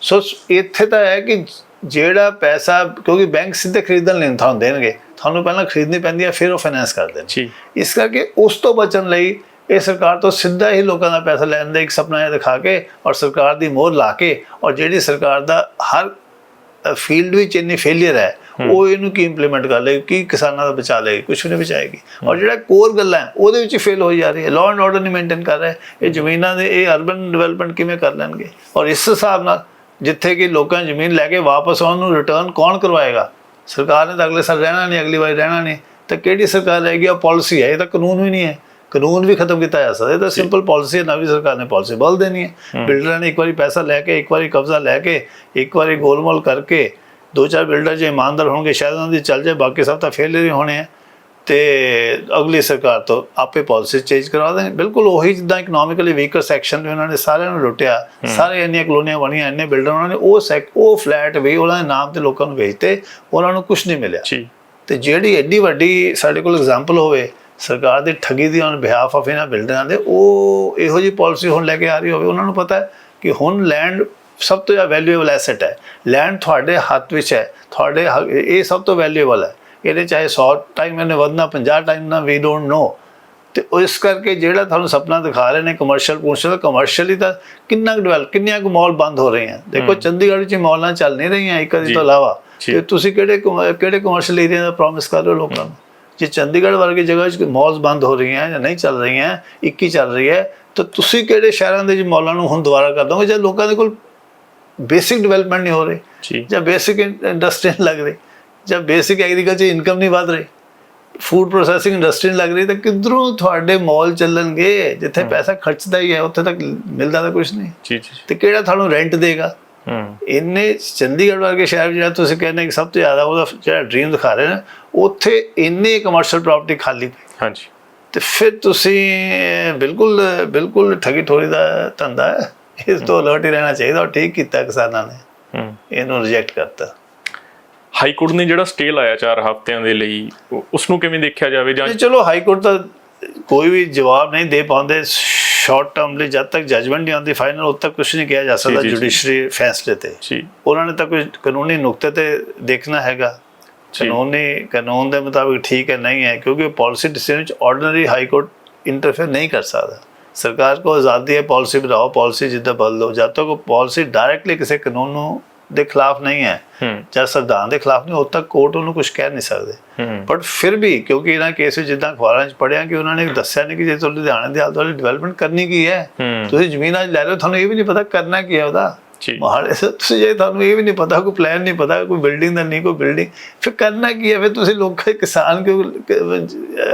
Speaker 1: ਸੋ ਇੱਥੇ ਤਾਂ ਹੈ ਕਿ ਜਿਹੜਾ ਪੈਸਾ ਕਿਉਂਕਿ ਬੈਂਕ ਸਿੱਧੇ ਖਰੀਦਣ ਲਈ ਤੁਹਾਨੂੰ ਦੇਣਗੇ। ਤੁਹਾਨੂੰ ਪਹਿਲਾਂ ਖਰੀਦਣੀ ਪੈਂਦੀ ਹੈ ਫਿਰ ਉਹ ਫਾਈਨੈਂਸ ਕਰਦੇ ਨੇ
Speaker 2: ਜੀ।
Speaker 1: ਇਸ ਕਰਕੇ ਉਸ ਤੋਂ ਬਚਣ ਲਈ ਇਹ ਸਰਕਾਰ ਤੋਂ ਸਿੱਧਾ ਹੀ ਲੋਕਾਂ ਦਾ ਪੈਸਾ ਲੈਣ ਦਾ ਇੱਕ ਸੁਪਨਾ ਇਹ ਦਿਖਾ ਕੇ ਔਰ ਸਰਕਾਰ ਦੀ ਮੋਹਰ ਲਾ ਕੇ ਔਰ ਜਿਹੜੀ ਸਰਕਾਰ ਦਾ ਹਰ ਫੀਲਡ ਵਿੱਚ ਇੰਨੀ ਫੇਲਿਅਰ ਹੈ ਉਹ ਇਹਨੂੰ ਕੀ ਇੰਪਲੀਮੈਂਟ ਕਰ ਲਏਗੀ? ਕੀ ਕਿਸਾਨਾਂ ਦਾ ਬਚਾ ਲਏਗੀ? ਕੁਝ ਨਹੀਂ ਬਚਾਏਗੀ। ਔਰ ਜਿਹੜਾ ਕੋਰ ਗੱਲਾਂ ਹੈ ਉਹਦੇ ਵਿੱਚ ਫੇਲ ਹੋਈ ਜਾ ਰਹੀ ਹੈ। ਲਾਅ ਐਂਡ ਆਰਡਰ ਨਹੀਂ ਮੇਨਟੇਨ ਕਰ ਰਿਹਾ। ਇਹ ਜ਼ਮੀਨਾਂ ਦੇ ਇਹ ਅਰਬਨ ਡਿਵੈਲਪਮੈਂਟ ਕਿਵੇਂ ਕਰ ਲੈਣਗੇ? ਔਰ ਇਸ ਹਿਸਾਬ ਨਾਲ ਜਿੱਥੇ ਕਿ ਲੋਕਾਂ ਜ਼ਮੀਨ ਲੈ ਕੇ ਵਾਪਸ ਆਉਣ ਨੂੰ ਰਿਟਰਨ ਕੌਣ ਕਰਵਾਏਗਾ? ਸਰਕਾਰ ਨੇ ਤਾਂ ਅਗਲੇ ਸਾਲ ਰਹਿਣਾ ਨਹੀਂ ਅਗਲੀ ਵਾਰ ਰਹਿਣਾ ਨਹੀਂ। ਤਾਂ ਕਿਹੜੀ ਸਰਕਾਰ ਰਹੇਗੀ? ਆ ਪਾਲਿਸੀ ਹੈ ਇਹ ਤਾਂ ਕਾਨੂੰਨ ਵੀ ਨਹੀਂ ਹੈ। ਕਾਨੂੰਨ ਵੀ ਖਤਮ ਕੀਤਾ ਜਾ ਸਕਦਾ ਇਹ ਤਾਂ ਸਿੰਪਲ ਪਾਲਿਸੀ ਹੈ ਨਵੀਂ ਸਰਕਾਰ ਨੇ ਪਾਲਿਸੀ ਬਦਲ ਦੇਣੀ ਹੈ। ਬਿਲਡਰਾਂ ਨੇ ਇੱਕ ਵਾਰੀ ਪੈਸਾ ਲੈ ਕੇ ਇੱਕ ਵਾਰੀ ਕਬਜ਼ਾ ਲੈ ਕੇ ਇੱਕ ਵਾਰੀ ਗੋਲਮੋਲ ਕਰਕੇ ਦੋ ਚਾਰ ਬਿਲਡਰ ਜੇ ਇਮਾਨਦਾਰ ਹੋਣਗੇ ਸ਼ਾਇਦ ਉਹਨਾਂ ਦੀ ਚੱਲ ਜਾਏ ਬਾਕੀ ਸਭ ਤਾਂ ਫੇਲ ਹੀ ਹੋਣੇ ਆ। ਤੇ ਅਗਲੀ ਸਰਕਾਰ ਤੋਂ ਆਪੇ ਪਾਲਿਸੀ ਚੇਂਜ ਕਰਵਾ ਦੇਣ। ਬਿਲਕੁਲ ਉਹੀ ਜਿੱਦਾਂ ਇਕਨੋਮਿਕਲੀ ਵੀਕਰ ਸੈਕਸ਼ਨ ਨੇ ਉਹਨਾਂ ਨੇ ਸਾਰਿਆਂ ਨੂੰ ਲੁੱਟਿਆ ਸਾਰੇ ਇੰਨੀਆਂ ਕਲੋਨੀਆਂ ਬਣੀਆਂ ਇੰਨੇ ਬਿਲਡਰ ਉਹਨਾਂ ਨੇ ਉਹ ਸੈਕ ਉਹ ਫਲੈਟ ਵੀ ਉਹਨਾਂ ਦੇ ਨਾਮ ਤੇ ਲੋਕਾਂ ਨੂੰ ਵੇਚਤੇ ਉਹਨਾਂ ਨੂੰ ਕੁਝ ਨਹੀਂ ਮਿਲਿਆ।
Speaker 2: ਜੀ।
Speaker 1: ਤੇ ਜਿਹੜੀ ਐਡੀ ਵੱਡੀ ਸਾਡੇ ਕੋਲ ਐਗਜ਼ਾਮਪਲ ਹੋਵੇ ਸਰਕਾਰ ਦੀ ਠੱਗੀ ਦੀ ਔਨ ਬਿਹਾਫ ਆਫ ਇਹਨਾਂ ਬਿਲਡਰਾਂ ਦੇ ਉਹ ਇਹੋ ਜੀ ਪਾਲਿਸੀ ਹੁਣ ਲੈ ਕੇ ਆ ਰਹੀ ਹੋਵੇ ਉਹਨਾਂ ਨੂੰ ਪਤਾ ਹੈ ਕਿ ਹੁਣ ਲੈਂਡ ਸਭ ਤੋਂ ਜ਼ਿਆਦਾ ਵੈਲਿਊਏਬਲ ਐਸੈਟ ਹੈ। ਲੈਂਡ ਤੁਹਾਡੇ ਹੱਥ ਵਿੱਚ ਹੈ ਤੁਹਾਡੇ ਇਹ ਸਭ ਤੋਂ ਵੈਲਿਊਏਬਲ ਹੈ। ਇਹਦੇ ਚਾਹੇ 100 ਟਾਈਮ ਇਹਨੇ ਵਧਣਾ 50 ਟਾਈਮ ਨਾ ਵੀ ਡੋਨਟ ਨੋ ਤੇ ਇਸ ਕਰਕੇ ਜਿਹੜਾ ਤੁਹਾਨੂੰ ਸੁਪਨਾ ਦਿਖਾ ਰਹੇ ਨੇ ਕਮਰਸ਼ੀਅਲ ਪੋਰਸ਼ਨ ਕਮਰਸ਼ੀਅਲੀ ਤਾਂ ਕਿੰਨਾ ਡਿਵੈਲਪ ਕਿੰਨੀਆਂ ਕੁ ਮਾਲ ਬੰਦ ਹੋ ਰਹੇ ਆ ਦੇਖੋ ਚੰਡੀਗੜ੍ਹ 'ਚ ਮਾਲਾਂ ਚੱਲ ਨਹੀਂ ਰਹੀਆਂ ਇੱਕ ਅਦੀ ਤੋਂ ਇਲਾਵਾ। ਤੇ ਤੁਸੀਂ ਕਿਹੜੇ ਕਿਹੜੇ ਕਮਰਸ਼ੀਅਲ ਏਰੀਆ ਦਾ ਪ੍ਰੋਮਿਸ ਕਰ ਰਹੇ ਹੋ ਲੋਕਾਂ ਨੂੰ? ਜੇ ਚੰਡੀਗੜ੍ਹ ਵਰਗੀ ਜਗ੍ਹਾ 'ਚ ਮਾਲਸ ਬੰਦ ਹੋ ਰਹੀਆਂ ਜਾਂ ਨਹੀਂ ਚੱਲ ਰਹੀਆਂ ਇੱਕ ਹੀ ਚੱਲ ਰਹੀ ਹੈ ਤਾਂ ਤੁਸੀਂ ਕਿਹੜੇ ਸ਼ਹਿਰਾਂ ਦੇ ਜੀ ਮਾਲਾਂ ਨੂੰ ਹੁਣ ਦੁਬਾਰਾ ਕਰ ਦੋਗੇ ਜਦ ਲੋਕਾਂ ਦੇ ਕੋਲ ਬੇਸਿਕ ਡਿਵੈਲਪਮੈਂਟ ਨਹੀਂ ਹੋ ਰਹੀ?
Speaker 2: ਜੀ।
Speaker 1: ਜਾਂ ਬੇਸਿਕ ਇੰਡਸਟਰੀ ਨਹੀਂ ਲੱਗ ਰਹੀ? ਜਾਂ ਬੇਸਿਕ ਐਗਰੀਕਲਚਰ ਇਨਕਮ ਨਹੀਂ ਵਧ ਰਹੀ? ਫੂਡ ਪ੍ਰੋਸੈਸਿੰਗ ਇੰਡਸਟਰੀ ਨਹੀਂ ਲੱਗ ਰਹੀ ਤਾਂ ਕਿੱਧਰੋਂ ਤੁਹਾਡੇ ਮਾਲ ਚੱਲਣਗੇ ਜਿੱਥੇ ਪੈਸਾ ਖਰਚਦਾ ਹੀ ਹੈ ਉੱਥੇ ਤੱਕ ਮਿਲਦਾ ਤਾਂ ਕੁਝ ਨਹੀਂ।
Speaker 2: ਜੀ ਜੀ
Speaker 1: ਤੇ ਕਿਹੜਾ ਤੁਹਾਨੂੰ ਰੈਂਟ ਦੇਗਾ?
Speaker 2: ਹੂੰ।
Speaker 1: ਇੰਨੇ ਚੰਡੀਗੜ੍ਹ ਵਰਗੇ ਸ਼ਹਿਰ ਜਿਹੜਾ ਤੁਸੀਂ ਕਹਿੰਦੇ ਕਿ ਸਭ ਤੋਂ ਜ਼ਿਆਦਾ ਉਹਦਾ ਜਿਹੜਾ ਡ੍ਰੀਮ ਦਿਖਾ ਰਹੇ ਨੇ ਉੱਥੇ ਇੰਨੇ ਕਮਰਸ਼ੀਅਲ ਪ੍ਰਾਪਰਟੀ ਖਾਲੀ ਪਈ
Speaker 2: ਹਾਂਜੀ।
Speaker 1: ਤੇ ਫਿਰ ਤੁਸੀਂ ਬਿਲਕੁਲ ਬਿਲਕੁਲ ਠਗੀ ਠੋਰੀ ਦਾ ਧੰਦਾ ਹੈ। ਇਸ ਤੋਂ ਅਲਰਟ ਹੀ ਰਹਿਣਾ ਚਾਹੀਦਾ ਔਰ ਠੀਕ ਕੀਤਾ ਕਿਸਾਨਾਂ ਨੇ।
Speaker 2: ਹੂੰ।
Speaker 1: ਇਹਨੂੰ ਰਿਜੈਕਟ ਕਰਤਾ।
Speaker 2: ਹਾਈ ਕੋਰਟ ਨੇ ਜਿਹੜਾ ਸਟੇ ਲਾਇਆ 4 ਹਫ਼ਤਿਆਂ ਦੇ ਲਈ ਉਸ ਨੂੰ ਕਿਵੇਂ ਦੇਖਿਆ ਜਾਵੇ ਜਾਂ
Speaker 1: ਚਲੋ ਹਾਈ ਕੋਰਟ ਤਾਂ ਕੋਈ ਵੀ ਜਵਾਬ ਨਹੀਂ ਦੇ ਪਾਉਂਦੇ। ਸ਼ਾਰਟ ਟਰਮ ਲਈ ਜਦ ਤੱਕ ਜਜਮੈਂਟ ਨਹੀਂ ਆਉਂਦੀ ਫਾਈਨਲ ਉਦ ਤੱਕ ਕੁਝ ਨਹੀਂ ਕਿਹਾ ਜਾ ਸਕਦਾ। ਜੁਡੀਸ਼ਰੀ ਫੈਸਲੇ ਤੇ।
Speaker 2: ਜੀ।
Speaker 1: ਉਹਨਾਂ ਨੇ ਤਾਂ ਕੋਈ ਕਾਨੂੰਨੀ ਨੁਕਤੇ ਤੇ ਦੇਖਣਾ ਹੈਗਾ। ਕਾਨੂੰਨੀ ਕਾਨੂੰਨ ਦੇ ਮੁਤਾਬਿਕ ਠੀਕ ਹੈ ਨਹੀਂ ਹੈ ਕਿਉਂਕਿ ਪਾਲਿਸੀ ਡਿਸੀਜਨ ਵਿੱਚ ਆਰਡੀਨਰੀ ਹਾਈ ਕੋਰਟ ਇੰਟਰਫੇਅਰ ਨਹੀਂ ਕਰ ਸਕਦਾ। ਸਰਕਾਰ ਕੋ ਆਜ਼ਾਦੀ ਹੈ ਪਾਲਿਸੀ ਬਣਾਓ ਪਾਲਿਸੀ ਜਿੱਦਾਂ ਬਦਲ ਲਓ। ਜਦ ਤੱਕ ਪਾਲਿਸੀ ਡਾਇਰੈਕਟਲੀ ਕਿਸੇ ਕਾਨੂੰਨ ਨੂੰ ਦੇ ਖਿਲਾਫ ਨਹੀਂ ਹੈ
Speaker 2: ਹੂੰ।
Speaker 1: ਜਾਂ ਸੰਵਿਧਾਨ ਦੇ ਖਿਲਾਫ ਨਹੀਂ ਉਦ ਤੱਕ ਕੋਰਟ ਉਹਨੂੰ ਕੁਝ ਕਹਿ ਨਹੀਂ ਸਕਦੇ। ਬਟ ਫਿਰ ਵੀ ਕਿਉਂਕਿ ਇਹਨਾਂ ਕੇਸ ਜਿੱਦਾਂ ਅਖਬਾਰਾਂ 'ਚ ਪੜਿਆ ਕਿ ਉਹਨਾਂ ਨੇ ਦੱਸਿਆ ਨਹੀਂ ਕਿ ਜੇ ਤੁਸੀਂ ਲੁਧਿਆਣੇ ਦੇ ਆਲੇ ਡਿਵੈਲਪਮੈਂਟ ਕਰਨੀ ਕੀ ਹੈ?
Speaker 2: ਹੂੰ।
Speaker 1: ਤੁਸੀਂ ਜ਼ਮੀਨ ਅੱਜ ਲੈ ਲਓ ਤੁਹਾਨੂੰ ਇਹ ਵੀ ਨਹੀਂ ਪਤਾ ਕਰਨਾ ਕੀ ਹੈ ਉਹਦਾ।
Speaker 2: ਜੀ।
Speaker 1: ਮਹਾੜੇ ਤੁਸੀਂ ਜੇ ਤੁਹਾਨੂੰ ਇਹ ਵੀ ਨਹੀਂ ਪਤਾ ਕੋਈ ਪਲਾਨ ਨਹੀਂ ਪਤਾ ਕੋਈ ਬਿਲਡਿੰਗ ਦਾ ਨਹੀਂ ਕੋਈ ਬਿਲਡਿੰਗ ਫਿਰ ਕਰਨਾ ਕੀ ਹੈ? ਫਿਰ ਤੁਸੀਂ ਲੋਕਾਂ ਕਿਸਾਨ ਕਿਉਂ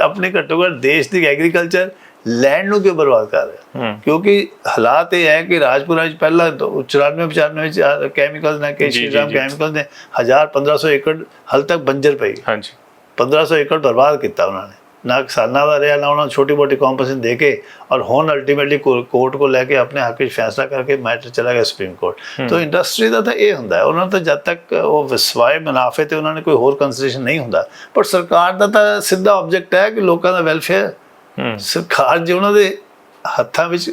Speaker 1: ਆਪਣੇ ਘੱਟੋ ਘੱਟ ਦੇਸ਼ ਦੀ ਐਗਰੀਕਲਚਰ ਲੈਂਡ ਨੂੰ ਕਿਉਂ ਬਰਬਾਦ ਕਰ ਰਹੇ ਕਿਉਂਕਿ ਹਾਲਾਤ ਇਹ ਹੈ ਕਿ ਰਾਜਪੁਰਾ ਵਿੱਚ ਪਹਿਲਾਂ 94 95 ਵਿੱਚ ਕੈਮੀਕਲਸ ਨੇ ਕਿ ਸ਼੍ਰੀਰਾਮ। ਕੈਮੀਕਲ ਨੇ 1000 1500 ਏਕੜ ਹਾਲ ਤੱਕ ਬੰਜਰ ਪਈ।
Speaker 2: ਹਾਂਜੀ।
Speaker 1: 1500 ਏਕੜ ਬਰਬਾਦ ਕੀਤਾ ਉਹਨਾਂ ਨੇ। ਨਾ ਕਿਸਾਨਾਂ ਦਾ ਰਿਹਾ ਨਾ ਉਹਨਾਂ ਨੂੰ ਛੋਟੀ ਮੋਟੀ ਕੰਪਨਸੇਸ਼ਨ ਦੇ ਕੇ ਔਰ ਹੁਣ ਅਲਟੀਮੇਟਲੀ ਕੋਰਟ ਕੋ ਲੈ ਕੇ ਆਪਣੇ ਹੱਕ ਵਿੱਚ ਫੈਸਲਾ ਕਰਕੇ ਮੈਟਰ ਚਲਾ ਗਿਆ ਸੁਪਰੀਮ ਕੋਰਟ ਤੋਂ ਇੰਡਸਟਰੀ ਦਾ ਤਾਂ ਇਹ ਹੁੰਦਾ ਹੈ ਉਹਨਾਂ ਤਾਂ ਜਦ ਤੱਕ ਉਹ ਵਿਸਵਾਏ ਮੁਨਾਫੇ ਤੇ ਉਹਨਾਂ ਨੇ ਕੋਈ ਹੋਰ ਕੰਸੀਡਰੇਸ਼ਨ ਨਹੀਂ ਹੁੰਦਾ ਪਰ ਸਰਕਾਰ ਦਾ ਤਾਂ ਸਿੱਧਾ ਆਬਜੈਕਟ ਹੈ ਕਿ ਲੋਕਾਂ ਦਾ ਵੈਲਫੇਅਰ ਸਰਕਾਰ ਜੇ ਉਹਨਾਂ ਦੇ ਹੱਥਾਂ ਵਿੱਚ